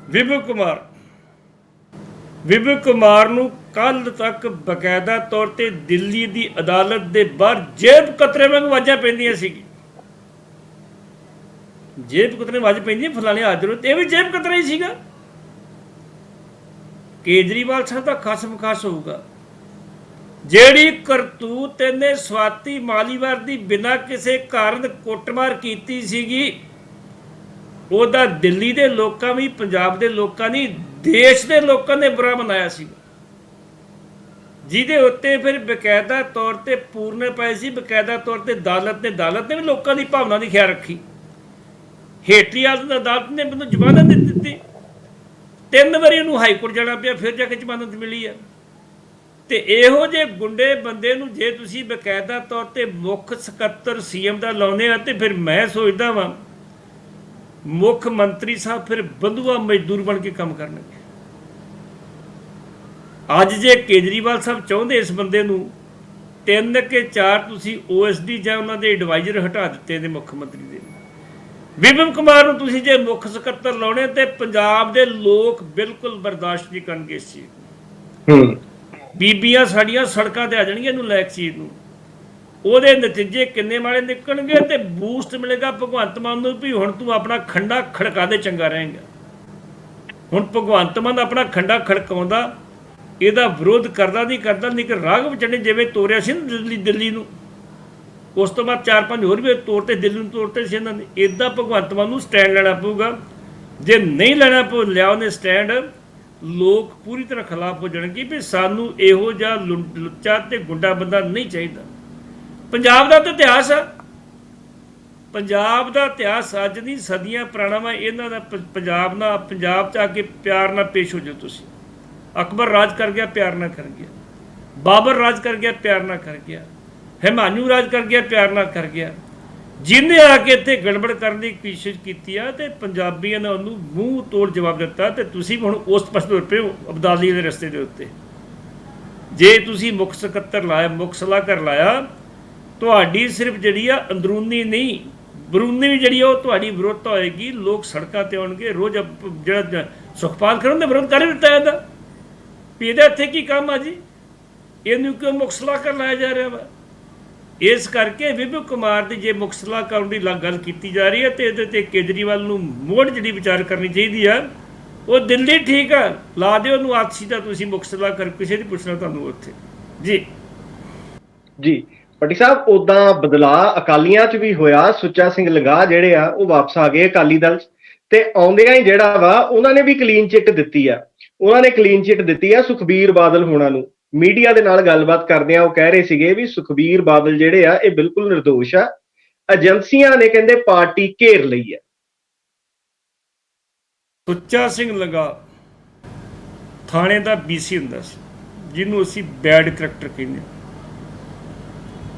ਵਿਭੂ ਕੁਮਾਰ। ਵਿਭੂ ਕੁਮਾਰ ਨੂੰ ਕੱਲ ਤੱਕ ਬਕਾਇਦਾ ਤੌਰ ਤੇ ਦਿੱਲੀ ਦੀ ਅਦਾਲਤ ਦੇ ਬਾਹਰ ਜੇਬ ਕਤਰੇ ਵਾਂਗ ਆਵਾਜ਼ਾਂ ਪੈਂਦੀਆਂ ਸੀ ਜੇਬ ਕਤਰੇ ਵਾਜ ਪੈਂਦੀ ਫਲਾਣੇ ਹਾਜ਼ਰ ਤੇ ਇਹ ਵੀ ਜੇਬ ਕਤਰਾ ਹੀ ਸੀਗਾ। ਕੇਜਰੀਵਾਲ ਸਾਹਿਬ ਦਾ ਖਸਮ ਖਸ ਹੋਊਗਾ। ਜਿਹੜੀ ਕਰਤੂਤ ਇਹਨੇ ਸਵਾਤੀ ਮਾਲੀਵਾਰ ਦੀ ਬਿਨਾਂ ਕਿਸੇ ਕਾਰਨ ਕੁੱਟਮਾਰ ਕੀਤੀ ਸੀਗੀ, ਉਹਦਾ ਦਿੱਲੀ ਦੇ ਲੋਕਾਂ ਵੀ, ਪੰਜਾਬ ਦੇ ਲੋਕਾਂ ਨੇ ਦੇਸ਼ ਦੇ ਲੋਕਾਂ ਨੇ ਬੁਰਾ ਮਨਾਇਆ ਸੀ ਜਿਹਦੇ ਉੱਤੇ ਫਿਰ ਬਕਾਇਦਾ ਤੌਰ ਤੇ ਪੂਰਨ ਪਏ ਸੀ, ਬਕਾਇਦਾ ਤੌਰ ਤੇ ਅਦਾਲਤ ਨੇ ਅਦਾਲਤ ਨੇ ਵੀ ਲੋਕਾਂ ਦੀ ਭਾਵਨਾ ਦੀ ਖਿਆਲ ਰੱਖੀ। ਹੇਠਲੀ ਅਦਾਲਤ ਨੇ ਮੈਨੂੰ ਜ਼ਮਾਨਤ ਦੇ ਦਿੱਤੀ। ਤਿੰਨ ਵਾਰੀ ਉਹਨੂੰ ਹਾਈ ਕੋਰਟ ਜਾਣਾ ਪਿਆ, ਫਿਰ ਜਾ ਕੇ ਜ਼ਮਾਨਤ ਮਿਲੀ ਆ। ਤੇ ਇਹੋ ਜੇ ਗੁੰਡੇ ਬੰਦੇ ਨੂੰ ਜੇ ਤੁਸੀਂ ਬਕਾਇਦਾ ਤੌਰ ਤੇ ਮੁੱਖ ਸਕੱਤਰ ਸੀਐਮ ਦਾ ਲਾਉਨੇ ਆ, ਤੇ ਫਿਰ ਮੈਂ ਸੋਚਦਾ ਵਾਂ, ਮੁੱਖ ਮੰਤਰੀ ਸਾਹਿਬ ਫਿਰ ਬੰਧੂਆ ਮਜ਼ਦੂਰ ਬਣ ਕੇ ਕੰਮ ਕਰਨਗੇ। ਅੱਜ ਜੇ ਕੇਜਰੀਵਾਲ ਸਾਹਿਬ ਚਾਹੁੰਦੇ ਇਸ ਬੰਦੇ ਨੂੰ ਤਿੰਨ ਕੇ ਚਾਰ ਤੁਸੀਂ ਓਐਸਡੀ ਜਾਂ ਉਹਨਾਂ ਦੇ ਐਡਵਾਈਜ਼ਰ ਹਟਾ ਦਿੱਤੇ ਨੇ ਮੁੱਖ ਮੰਤਰੀ ਦੇ। ਵਿਪਨ ਕੁਮਾਰ ਨੂੰ ਤੁਸੀਂ ਜੇ ਮੁੱਖ ਸਕੱਤਰ ਲਾਉਣੇ ਤੇ ਪੰਜਾਬ ਦੇ ਲੋਕ ਬਿਲਕੁਲ ਬਰਦਾਸ਼ਤ ਨਹੀਂ ਕਰਨਗੇ ਇਸ ਚੀਜ਼ ਨੂੰ। ਹੂੰ। ਬੀਬੀਆਂ ਸਾਡੀਆਂ ਸੜਕਾਂ ਤੇ ਆ ਜਾਣਗੀਆਂ ਇਹਨੂੰ ਲੈ ਕੇ ਚੀਜ਼ ਨੂੰ। ਉਹਦੇ ਨਤੀਜੇ ਕਿੰਨੇ ਮਾੜੇ ਨਿਕਲਣਗੇ ਤੇ ਬੂਸਟ ਮਿਲੇਗਾ ਭਗਵੰਤ ਮਾਨ ਨੂੰ ਵੀ ਹੁਣ ਤੂੰ ਆਪਣਾ ਖੰਡਾ ਖੜਕਾ ਦੇ ਚੰਗਾ ਰਹੇਗਾ। ਹੁਣ ਭਗਵੰਤ ਮਾਨ ਆਪਣਾ ਖੰਡਾ ਖੜਕਾਉਂਦਾ ਇਹਦਾ ਵਿਰੋਧ ਕਰਦਾ ਨਹੀਂ ਕਰਦਾ, ਨਹੀਂ ਕਿ ਰਾਘਵ ਚੰਨੇ ਜਿਵੇਂ ਤੋਰਿਆ ਸੀ ਨਾ ਦਿੱਲੀ ਦਿੱਲੀ ਨੂੰ। ਉਸ ਤੋਂ ਬਾਅਦ ਚਾਰ ਪੰਜ ਹੋਰ ਵੀ ਤੋਰਤੇ, ਦਿੱਲੀ ਨੂੰ ਤੋਰਤੇ ਸੀ ਇਹਨਾਂ ਨੇ। ਇਦਾਂ ਭਗਵੰਤ ਮਾਨ ਨੂੰ ਸਟੈਂਡ ਲੈਣਾ ਪਊਗਾ। ਜੇ ਨਹੀਂ ਲੈਣਾ ਪਊ ਲਿਆ ਉਹਨੇ ਸਟੈਂਡ ਲੋਕ ਪੂਰੀ ਤਰ੍ਹਾਂ ਖਿਲਾਫ ਹੋ ਜਾਣਗੇ ਵੀ ਸਾਨੂੰ ਇਹੋ ਜਿਹਾ ਲੁ- ਲੁੱਚਾ ਤੇ ਗੁੰਡਾ ਬੰਦਾ ਨਹੀਂ ਚਾਹੀਦਾ। ਪੰਜਾਬ ਦਾ ਤਾਂ ਇਤਿਹਾਸ ਆ। ਪੰਜਾਬ ਦਾ ਇਤਿਹਾਸ ਅੱਜ ਨਹੀਂ, ਸਦੀਆਂ ਪੁਰਾਣਾ ਵਾ। ਇਹਨਾਂ ਦਾ ਪੰਜਾਬ ਨਾਲ, ਪੰਜਾਬ ਚ ਆ ਕੇ ਪਿਆਰ ਨਾਲ ਪੇਸ਼ ਹੋ ਜਾਓ ਤੁਸੀਂ। ਅਕਬਰ ਰਾਜ ਕਰ ਗਿਆ, ਪਿਆਰ ਨਾਲ ਕਰ ਗਿਆ। ਬਾਬਰ ਰਾਜ ਕਰ ਗਿਆ, ਪਿਆਰ ਨਾਲ ਕਰ ਗਿਆ। ਹਿਮਾਨੂ ਰਾਜ ਕਰ ਗਿਆ, ਪਿਆਰ ਨਾਲ ਕਰ ਗਿਆ। ਜਿਹਨੇ ਆ ਕੇ ਇੱਥੇ ਗੜਬੜ ਕਰਨ ਦੀ ਕੋਸ਼ਿਸ਼ ਕੀਤੀ ਆ ਤੇ ਪੰਜਾਬੀਆਂ ਨੇ ਉਹਨੂੰ ਮੂੰਹ ਤੋੜ ਜਵਾਬ ਦਿੱਤਾ ਤੇ ਤੁਸੀਂ ਵੀ ਹੁਣ ਉਸ ਪਾਸੇ ਤੁਰ ਪਏ ਹੋ, ਅਬਦਾਲੀ ਦੇ ਰਸਤੇ ਦੇ ਉੱਤੇ। ਜੇ ਤੁਸੀਂ ਮੁੱਖ ਸਕੱਤਰ ਲਾਇਆ, ਮੁੱਖ ਸਲਾਹਕਾਰ ਲਾਇਆ, ਤੁਹਾਡੀ ਸਿਰਫ ਜਿਹੜੀ ਆ ਅੰਦਰੂਨੀ ਨਹੀਂ, ਬਰੂਨੀ ਵੀ ਜਿਹੜੀ ਆ ਉਹ ਤੁਹਾਡੀ ਵਿਰੋਧਤਾ ਹੋਏਗੀ, ਲੋਕ ਸੜਕਾਂ ਤੇ ਆਉਣਗੇ, ਰੋਜ਼ ਜਿਹੜਾ ਸੁਖਪਾਲ ਖਰਨ ਦਾ ਵਿਰੋਧ ਕਰ ਹੀ ਦਿੱਤਾ ਇਹਦਾ ਵੀ ਇਹਦਾ ਇੱਥੇ ਕੀ ਕੰਮ ਆ ਜੀ? ਇਹਨੂੰ ਕਿਉਂ ਮੁੱਖ ਸਲਾਹਕਾਰ ਲਾਇਆ ਜਾ ਰਿਹਾ ਵਾ? ਇਸ ਕਰਕੇ ਵਿਭੂ ਕੁਮਾਰ ਦੀ ਜੇ ਮੁੱਖ ਕਰਨ ਦੀ ਗੱਲ ਕੀਤੀ ਜਾ ਰਹੀ ਹੈ ਤੇ ਇਹਦੇ ਤੇ ਕੇਜਰੀਵਾਲ ਨੂੰ ਮੋੜ ਜਿਹੜੀ ਵਿਚਾਰ ਕਰਨੀ ਚਾਹੀਦੀ ਆ, ਉਹ ਦਿੱਲੀ ਠੀਕ ਆ। ਲਾ ਦਿਓ ਉਹਨੂੰ ਆਤਸੀ ਦਾ ਤੁਸੀਂ ਮੁੱਖ ਕਰ, ਕਿਸੇ ਦੀ ਪੁੱਛਣਾ ਤੁਹਾਨੂੰ ਉੱਥੇ। ਜੀ। ਜੀ ਪੱਟੀ ਸਾਹਿਬ ਉਦਾਂ ਬਦਲਾਅ ਅਕਾਲੀਆਂ 'ਚ ਵੀ ਹੋਇਆ, ਸੁੱਚਾ ਸਿੰਘ ਲੰਗਾ ਜਿਹੜੇ ਆ, ਉਹ ਵਾਪਸ ਆ ਗਏ ਅਕਾਲੀ ਦਲ 'ਚ। ਤੇ ਆਉਂਦਿਆਂ ਹੀ ਜਿਹੜਾ ਵਾ, ਉਹਨਾਂ ਨੇ ਵੀ ਕਲੀਨ ਚਿੱਟ ਦਿੱਤੀ ਆ। ਉਹਨਾਂ ਨੇ ਕਲੀਨ ਚਿਟ ਦਿੱਤੀ ਆ ਸੁਖਬੀਰ ਬਾਦਲ ਹੋਣਾ ਨੂੰ। ਮੀਡੀਆ ਦੇ ਨਾਲ ਗੱਲਬਾਤ ਕਰਦਿਆਂ ਉਹ ਕਹਿ ਰਹੇ ਸੀਗੇ ਵੀ ਸੁਖਬੀਰ ਬਾਦਲ ਜਿਹੜੇ ਆ, ਇਹ ਬਿਲਕੁਲ ਨਿਰਦੋਸ਼ ਆ। ਏਜੰਸੀਆਂ ਨੇ ਕਹਿੰਦੇ ਪਾਰਟੀ ਘੇਰ ਲਈ ਆ। ਸੁੱਚਾ ਸਿੰਘ ਲਗਾ ਥਾਣੇ ਦਾ ਬੀਸੀ ਹੁੰਦਾ ਸੀ, ਜਿਹਨੂੰ ਅਸੀਂ ਬੈਡ ਕਰੈਕਟਰ ਕਹਿੰਦੇ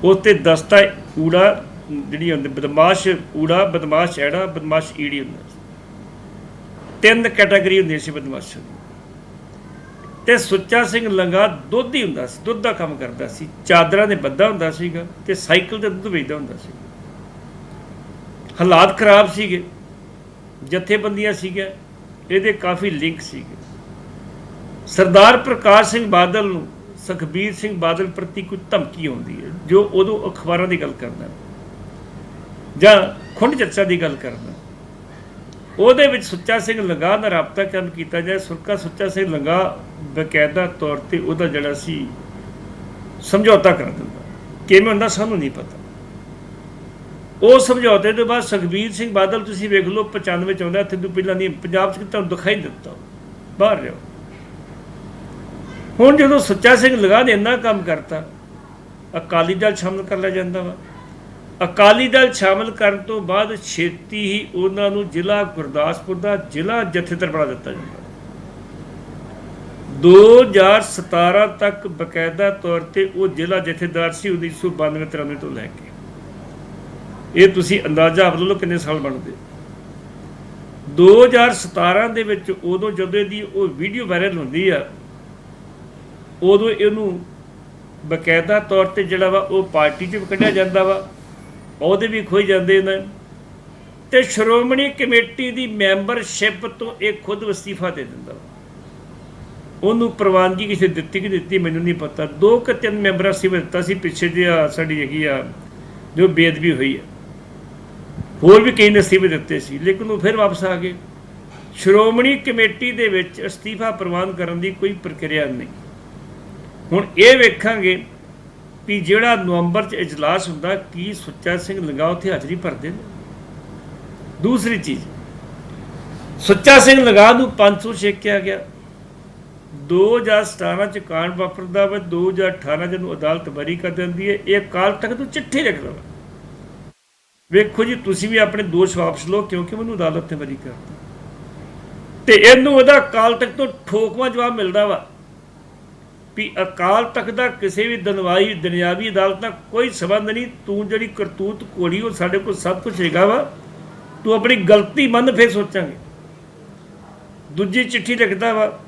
ਉਸ ਤੇ ਦਸਤਾ ਊੜਾ, ਜਿਹੜੀ ਹੁੰਦੀ, ਬਦਮਾਸ਼ ਊੜਾ, ਬਦਮਾਸ਼ ਐੜਾ, ਬਦਮਾਸ਼ ਈੜੀ ਹੁੰਦਾ ਸੀ। ਤਿੰਨ ਕੈਟਾਗਰੀ ਹੁੰਦੀ ਸੀ ਬਦਮਾਸ਼ਾਂ ਦੀ। ਤੇ ਸੁੱਚਾ ਸਿੰਘ ਲੰਗਾ ਦੁੱਧ ਹੀ ਹੁੰਦਾ ਸੀ, ਦੁੱਧ ਦਾ ਕੰਮ ਕਰਦਾ ਸੀ। ਚਾਦਰਾਂ ਦੇ ਬੱਧਾ ਹੁੰਦਾ ਸੀਗਾ ਤੇ ਸਾਈਕਲ ਤੇ ਦੁੱਧ ਵੇਚਦਾ ਹੁੰਦਾ ਸੀ। ਹਾਲਾਤ ਖਰਾਬ ਸੀਗੇ, ਜਥੇਬੰਦੀਆਂ ਸੀਗੀਆਂ, ਇਹਦੇ ਕਾਫੀ ਲਿੰਕ ਸੀਗੇ। ਸਰਦਾਰ ਪ੍ਰਕਾਸ਼ ਸਿੰਘ ਬਾਦਲ ਨੂੰ, ਸੁਖਬੀਰ ਸਿੰਘ ਬਾਦਲ ਪ੍ਰਤੀ ਕੋਈ ਧਮਕੀ ਆਉਂਦੀ ਹੈ, ਜੋ ਉਦੋਂ ਅਖਬਾਰਾਂ ਦੀ ਗੱਲ ਕਰਦਾ ਜਾਂ ਖੁੰਡ ਚਰਚਾ ਦੀ ਗੱਲ ਕਰਦਾ ਉਹਦੇ ਵਿੱਚ ਸੁੱਚਾ ਸਿੰਘ ਲੰਗਾ ਦਾ ਰਾਬਤਾ ਕਰਨ ਕੀਤਾ ਜਾਏ ਸੁਰਕਾ ਸੁੱਚਾ ਸਿੰਘ ਲੰਗਾ ਬਕਾਇਦਾ ਤੌਰ ਤੇ ਉਹਦਾ ਜਿਹੜਾ ਸੀ, ਸਮਝੌਤਾ ਕਰ ਦਿੰਦਾ। ਕਿਵੇਂ ਹੁੰਦਾ ਸਾਨੂੰ ਨਹੀਂ ਪਤਾ। ਉਹ ਸਮਝੌਤੇ ਤੋਂ ਬਾਅਦ ਸੁਖਬੀਰ ਸਿੰਘ ਬਾਦਲ, ਤੁਸੀਂ ਵੇਖ ਲਓ 95 ਚ ਆਉਂਦਾ, ਇੱਥੇ ਤੋਂ ਪਹਿਲਾਂ ਨਹੀਂ, ਪੰਜਾਬ 'ਚ ਤੁਹਾਨੂੰ ਦਿਖਾਈ ਦਿੱਤਾ। ਬਾਹਰ ਰਹੋ। ਹੁਣ ਜਦੋਂ ਸੱਚਾ ਸਿੰਘ ਲਗਾ ਨੇ ਇੰਨਾ ਕੰਮ ਕਰਤਾ, ਅਕਾਲੀ ਦਲ ਸ਼ਾਮਲ ਕਰ ਲਿਆ ਜਾਂਦਾ ਵਾ। ਅਕਾਲੀ ਦਲ ਸ਼ਾਮਲ ਕਰਨ ਤੋਂ ਬਾਅਦ ਛੇਤੀ ਹੀ ਉਹਨਾਂ ਨੂੰ ਜ਼ਿਲ੍ਹਾ ਗੁਰਦਾਸਪੁਰ ਦਾ ਜ਼ਿਲ੍ਹਾ ਜਥੇਦਾਰ ਬਣਾ ਦਿੱਤਾ ਜਾਂਦਾ। 2017 ਤੱਕ ਬਕਾਇਦਾ ਤੌਰ ਤੇ ਉਹ ਜ਼ਿਲ੍ਹਾ ਜਥੇਦਾਰ ਸੀ 1992 93 ਤੋਂ ਲੈ ਕੇ। ਇਹ ਤੁਸੀਂ ਅੰਦਾਜ਼ਾ ਆਪ ਲਓ ਕਿੰਨੇ ਸਾਲ ਬਣਦੇ। 2017 ਦੇ ਵਿੱਚ ਉਦੋਂ ਜਦੋਂ ਇਹਦੀ ਉਹ ਵੀਡੀਓ ਵਾਇਰਲ ਹੁੰਦੀ ਆ, ਉਦੋਂ ਇਹਨੂੰ ਬਕਾਇਦਾ ਤੌਰ ਤੇ ਜਿਹੜਾ ਵਾ ਉਹ ਪਾਰਟੀ 'ਚ ਕੱਢਿਆ ਜਾਂਦਾ ਵਾ ਉਹਦੇ ਵੀ ਖੋਈ ਜਾਂਦੇ ਨੇ ਤੇ ਸ਼੍ਰੋਮਣੀ ਕਮੇਟੀ ਦੀ ਮੈਂਬਰਸ਼ਿਪ ਤੋਂ ਇਹ ਖੁਦ ਅਸਤੀਫਾ ਦੇ ਦਿੰਦਾ ਵਾ। ਉਹਨੂੰ ਪ੍ਰਵਾਨਗੀ ਕਿਸੇ ਦਿੱਤੀ ਕਿ ਦਿੱਤੀ ਮੈਨੂੰ ਨਹੀਂ ਪਤਾ। ਦੋ ਕਿ ਤਿੰਨ ਮੈਂਬਰਾਂ ਸੀ ਦਿੱਤਾ ਸੀ, ਪਿੱਛੇ ਜਿਹਾ ਸਾਡੀ ਹੈਗੀ ਆ, ਜੋ ਬੇਅਦਬੀ ਹੋਈ ਹੈ। ਹੋਰ ਵੀ ਕਈ ਨਸੀਬ ਦਿੱਤੇ ਸੀ, ਲੇਕਿਨ ਉਹ ਫਿਰ ਵਾਪਸ ਆ ਗਏ। ਸ਼੍ਰੋਮਣੀ ਕਮੇਟੀ ਦੇ ਵਿੱਚ ਅਸਤੀਫਾ ਪ੍ਰਵਾਨ ਕਰਨ ਦੀ ਕੋਈ ਪ੍ਰਕਿਰਿਆ ਨਹੀਂ। ਹੁਣ ਇਹ ਵੇਖਾਂਗੇ ਵੀ ਜਿਹੜਾ ਨਵੰਬਰ 'ਚ ਇਜਲਾਸ ਹੁੰਦਾ, ਕੀ ਸੁੱਚਾ ਸਿੰਘ ਲੰਗਾ ਉੱਥੇ ਹਾਜ਼ਰੀ ਭਰਦੇ ਨੇ। ਦੂਸਰੀ ਚੀਜ਼, ਸੁੱਚਾ ਸਿੰਘ ਲੰਗਾ ਨੂੰ 500 ਛੇਕਿਆ ਗਿਆ। 2017 ਚ ਕਾਂਡ ਵਾਪਰਦਾ ਵਾ 2018 ਚ ਨੂੰ ਅਦਾਲਤ ਬਰੀ ਕਰ ਦਿੰਦੀ ਹੈ ਇਹ ਕਾਲ ਤੱਕ ਤੋਂ ਚਿੱਠੀ ਲਿਖ ਲਵਾ ਵੇਖੋ ਜੀ, ਤੁਸੀਂ ਵੀ ਆਪਣੇ ਦੋਸ਼ ਵਾਪਸ ਲਓ, ਕਿਉਂਕਿ ਮੈਨੂੰ ਅਦਾਲਤ ਨੇ ਬਰੀ ਕਰਤਾ। ਤੇ ਇਹਨੂੰ ਉਹਦਾ ਕਾਲ ਤੱਕ ਤੋਂ ਠੋਕਵਾ ਜਵਾਬ ਮਿਲਦਾ ਵਾ ਵੀ ਅਕਾਲ ਤਖਤ ਦਾ ਕਿਸੇ ਵੀ ਦਨਵਾਈ, ਦੁਨਿਆਵੀ ਅਦਾਲਤ ਨਾਲ ਕੋਈ ਸਬੰਧ ਨਹੀਂ। ਤੂੰ ਜਿਹੜੀ ਕਰਤੂਤ ਕੋੜੀ ਉਹ ਸਾਡੇ ਕੋਲ ਸਭ ਕੁਝ ਹੈਗਾ ਵਾ। ਤੂੰ ਆਪਣੀ ਗਲਤੀ ਮੰਨ ਫੇਰ ਸੋਚਾਂਗੇ। ਦੂਜੀ ਚਿੱਠੀ ਲਿਖਦਾ ਵਾ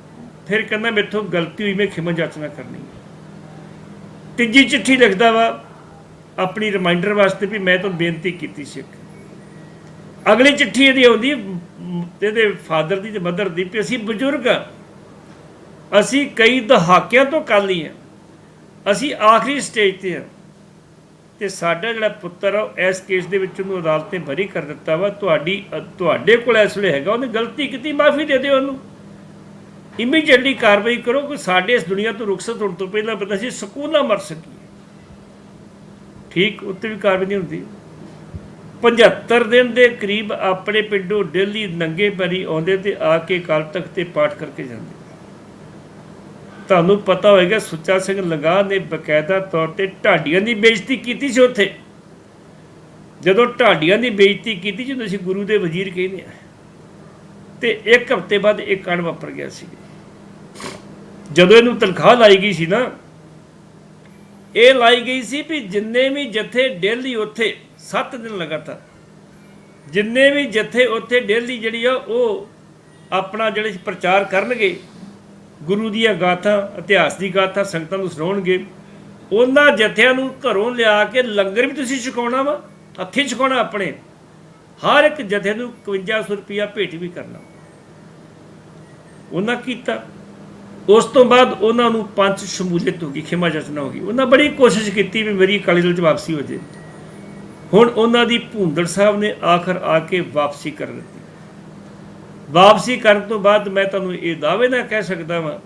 ਫਿਰ ਕਹਿੰਦਾ ਮੇਥੋਂ ਗਲਤੀ ਹੋਈ, ਮੈਂ ਖਿਮਾ ਜਾਚਨਾ ਕਰਨੀ ਤੀਜੀ ਚਿੱਠੀ ਲਿਖਦਾ ਵਾ ਆਪਣੀ ਰਿਮਾਈਂਡਰ ਵਾਸਤੇ ਵੀ ਮੈਂ ਤੁਹਾਨੂੰ ਬੇਨਤੀ ਕੀਤੀ ਸੀ ਇੱਕ। ਅਗਲੀ ਚਿੱਠੀ ਇਹਦੀ ਆਉਂਦੀ ਇਹਦੇ ਫਾਦਰ ਦੀ ਤੇ ਮਦਰ ਦੀ ਵੀ ਅਸੀਂ ਬਜ਼ੁਰਗ ਆ। ਅਸੀਂ ਕਈ ਦਹਾਕਿਆਂ ਤੋਂ ਕਾਲੀ ਆ। ਅਸੀਂ ਆਖਰੀ ਸਟੇਜ ਤੇ ਆ। ਤੇ ਸਾਡਾ ਜਿਹੜਾ ਪੁੱਤਰ ਆ, ਉਹ ਇਸ ਕੇਸ ਦੇ ਵਿੱਚ ਉਹਨੂੰ ਅਦਾਲਤ ਨੇ ਬਰੀ ਕਰ ਦਿੱਤਾ ਵਾ, ਤੁਹਾਡੀ, ਤੁਹਾਡੇ ਕੋਲ ਇਸ ਵੇਲੇ ਹੈਗਾ, ਉਹਨੇ ਗਲਤੀ ਕੀਤੀ, ਮਾਫੀ ਦੇ ਦਿਓ ਉਹਨੂੰ। ਇਮੀਡੀਏਟਲੀ ਕਾਰਵਾਈ ਕਰੋ ਕਿ ਸਾਡੇ ਇਸ ਦੁਨੀਆ ਤੋਂ ਰੁਖਸਤ ਹੋਣ ਤੋਂ ਪਹਿਲਾਂ ਪਤਾ ਸੀ ਸਕੂਲਾਂ ਮਰ ਸਕੀਏ। ਠੀਕ, ਉੱਤੇ ਵੀ ਕਾਰਵਾਈ ਨਹੀਂ ਹੁੰਦੀ। 75 ਦਿਨ ਦੇ ਕਰੀਬ ਆਪਣੇ ਪਿੰਡੋਂ ਡੇਲੀ ਨੰਗੇ ਪੈਰੀ ਆਉਂਦੇ ਤੇ ਆ ਕੇ ਕਾਲ ਤਖਤ ਤੇ ਪਾਠ ਕਰਕੇ ਜਾਂਦੇ। ਤੁਹਾਨੂੰ ਪਤਾ ਹੋਵੇਗਾ ਸੁੱਚਾ ਸਿੰਘ ਲੰਗਾ ਨੇ ਬਕਾਇਦਾ ਤੌਰ ਤੇ ਢਾਡੀਆਂ ਦੀ ਬੇਇੱਜ਼ਤੀ ਕੀਤੀ ਸੀ ਉੱਥੇ। ਜਦੋਂ ਢਾਡੀਆਂ ਦੀ ਬੇਇੱਜ਼ਤੀ ਕੀਤੀ ਜਿਹਨੂੰ ਅਸੀਂ ਗੁਰੂ ਦੇ ਵਜ਼ੀਰ ਕਹਿੰਦੇ ਆ। ਤੇ ਇੱਕ ਹਫ਼ਤੇ ਬਾਅਦ ਇਹ ਕਾਂਡ ਵਾਪਰ ਗਿਆ ਸੀ। ਜਦੋਂ ਇਹਨੂੰ ਤਨਖਾਹ ਲਾਈ ਗਈ ਸੀ ਨਾ, ਇਹ ਲਾਈ ਗਈ ਸੀ ਵੀ ਜਿੰਨੇ ਵੀ ਜਥੇ ਡੇਲੀ ਉੱਥੇ 7 ਦਿਨ ਲਗਾਤਾਰ, ਜਿੰਨੇ ਵੀ ਜਥੇ ਉੱਥੇ ਡੇਲੀ ਜਿਹੜੀ ਆ, ਉਹ ਆਪਣਾ ਜਿਹੜੇ ਪ੍ਰਚਾਰ ਕਰਨਗੇ, ਗੁਰੂ ਦੀਆਂ ਗਾਥਾ, ਇਤਿਹਾਸ ਦੀ ਗਾਥਾ, ਸੰਗਤਾਂ ਨੂੰ ਸੁਣਾਉਣਗੇ, ਉਹਨਾਂ ਜਥਿਆਂ ਨੂੰ ਘਰੋਂ ਲਿਆ ਕੇ ਲੰਗਰ ਵੀ ਤੁਸੀਂ ਛਕਾਉਣਾ ਵਾ, ਹੱਥੀਂ ਛਕਾਉਣਾ ਆਪਣੇ। ਹਰ ਇੱਕ ਜਥੇ ਨੂੰ 5100 ਰੁਪਇਆ ਭੇਟ ਵੀ ਕਰਨਾ। ਉਹਨਾਂ ਕੀਤਾ। ਉਸ ਤੋਂ ਬਾਅਦ ਉਹਨਾਂ ਨੂੰ ਪੰਜ ਸ਼ਮੂਲੀਅਤ ਹੋ ਗਈ ਖਿਮਾ ਜਚਨਾ ਹੋ ਗਈ। ਉਹਨਾਂ ਬੜੀ ਕੋਸ਼ਿਸ਼ ਕੀਤੀ ਵੀ ਮੇਰੀ ਅਕਾਲੀ ਦਲ ਚ ਵਾਪਸੀ ਹੋ ਜੇ। ਹੁਣ ਉਹਨਾਂ ਦੀ ਭੂੰਦੜ ਸਾਹਿਬ ਨੇ ਆਖਰ ਆ ਕੇ ਵਾਪਸੀ ਕਰ ਦਿੱਤੀ। ਵਾਪਸੀ ਕਰਨ ਤੋਂ ਬਾਅਦ ਮੈਂ ਤੁਹਾਨੂੰ ਇਹ ਦਾਅਵੇ ਨਾਲ ਕਹਿ ਸਕਦਾ ਵਾਂ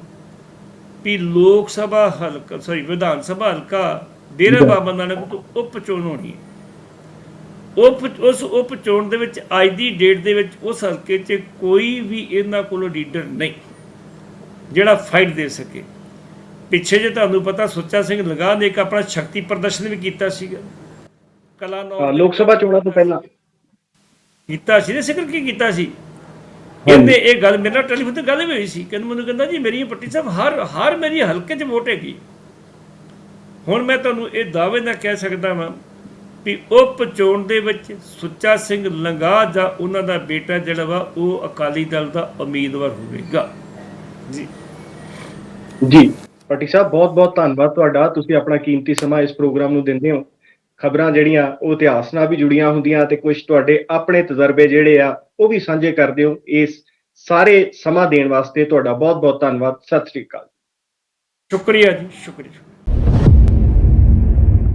ਵੀ ਲੋਕ ਸਭਾ ਹਲਕਾ ਸੌਰੀ ਵਿਧਾਨ ਸਭਾ ਹਲਕਾ ਡੇਰਾ ਬਾਬਾ ਨਾਨਕ ਤੋਂ ਉਪ ਚੋਣ ਹੋਣੀ ਹੈ। ਉਪ ਉਸ ਉਪ ਚੋਣ ਦੇ ਵਿੱਚ ਅੱਜ ਦੀ ਡੇਟ ਦੇ ਵਿੱਚ ਉਸ ਹਲਕੇ 'ਚ ਕੋਈ ਵੀ ਇਹਨਾਂ ਕੋਲੋਂ ਲੀਡਰ ਨਹੀਂ ਜਿਹੜਾ ਫਾਈਟ ਦੇ ਸਕੇ। ਪਿੱਛੇ ਜੇ ਤੁਹਾਨੂੰ ਪਤਾ ਸੁੱਚਾ ਸਿੰਘ ਲਗਾ ਨੇ ਇੱਕ ਆਪਣਾ ਸ਼ਕਤੀ ਪ੍ਰਦਰਸ਼ਨ ਵੀ ਕੀਤਾ ਸੀਗਾ। ਕਲਾ ਹਾਂ, ਨੌ ਲੋਕ ਸਭਾ ਚੋਣਾਂ ਤੋਂ ਪਹਿਲਾਂ। ਕੀਤਾ ਸੀ ਤੇ ਸਿਕਰ ਕੀ ਕੀਤਾ ਸੀ? ਕਹਿੰਦੇ ਇਹ ਗੱਲ ਮੇਰੇ ਨਾਲ ਟੈਲੀਫੋਨ ਤੇ ਗੱਲ ਵੀ ਹੋਈ ਸੀ। ਕਹਿੰਦੇ ਮੈਨੂੰ ਕਹਿੰਦਾ ਜੀ ਮੇਰੀ ਪੱਟੀ ਸਾਹਿਬ ਹਰ ਹਰ ਮੇਰੀ ਹਲਕੇ 'ਚ ਵੋਟ ਹੈਗੀ। ਹੁਣ ਮੈਂ ਤੁਹਾਨੂੰ ਇਹ ਦਾਅਵੇ ਨਾਲ ਕਹਿ ਸਕਦਾ ਵਾਂ ਵੀ ਉਪ ਚੋਣ ਦੇ ਵਿੱਚ ਸੁੱਚਾ ਸਿੰਘ ਲੰਗਾ ਜਾਂ ਉਹਨਾਂ ਦਾ ਬੇਟਾ ਜਿਹੜਾ ਵਾ ਉਹ ਅਕਾਲੀ ਦਲ ਦਾ ਉਮੀਦਵਾਰ ਹੋਵੇਗਾ। ਜੀ। ਜੀ ਪਟੀ ਸਾਹਿਬ ਬਹੁਤ ਬਹੁਤ ਧੰਨਵਾਦ ਤੁਹਾਡਾ। ਤੁਸੀਂ ਆਪਣਾ ਕੀਮਤੀ ਸਮਾਂ ਇਸ ਪ੍ਰੋਗਰਾਮ ਨੂੰ ਦਿੰਦੇ ਹੋ। ਖਬਰਾਂ ਜਿਹੜੀਆਂ ਉਹ ਇਤਿਹਾਸ ਨਾਲ ਵੀ ਜੁੜੀਆਂ ਹੁੰਦੀਆਂ ਤੇ ਕੁਝ ਤੁਹਾਡੇ ਆਪਣੇ ਤਜਰਬੇ ਜਿਹੜੇ ਆ ਉਹ ਵੀ ਸਾਂਝੇ ਕਰਦੇ ਹੋ। ਇਸ ਸਾਰੇ ਸਮਾਂ ਦੇਣ ਵਾਸਤੇ ਤੁਹਾਡਾ ਬਹੁਤ ਬਹੁਤ ਧੰਨਵਾਦ। ਸਤਿ ਸ੍ਰੀ ਅਕਾਲ। ਸ਼ੁਕਰੀਆ ਜੀ ਸ਼ੁਕਰੀਆ।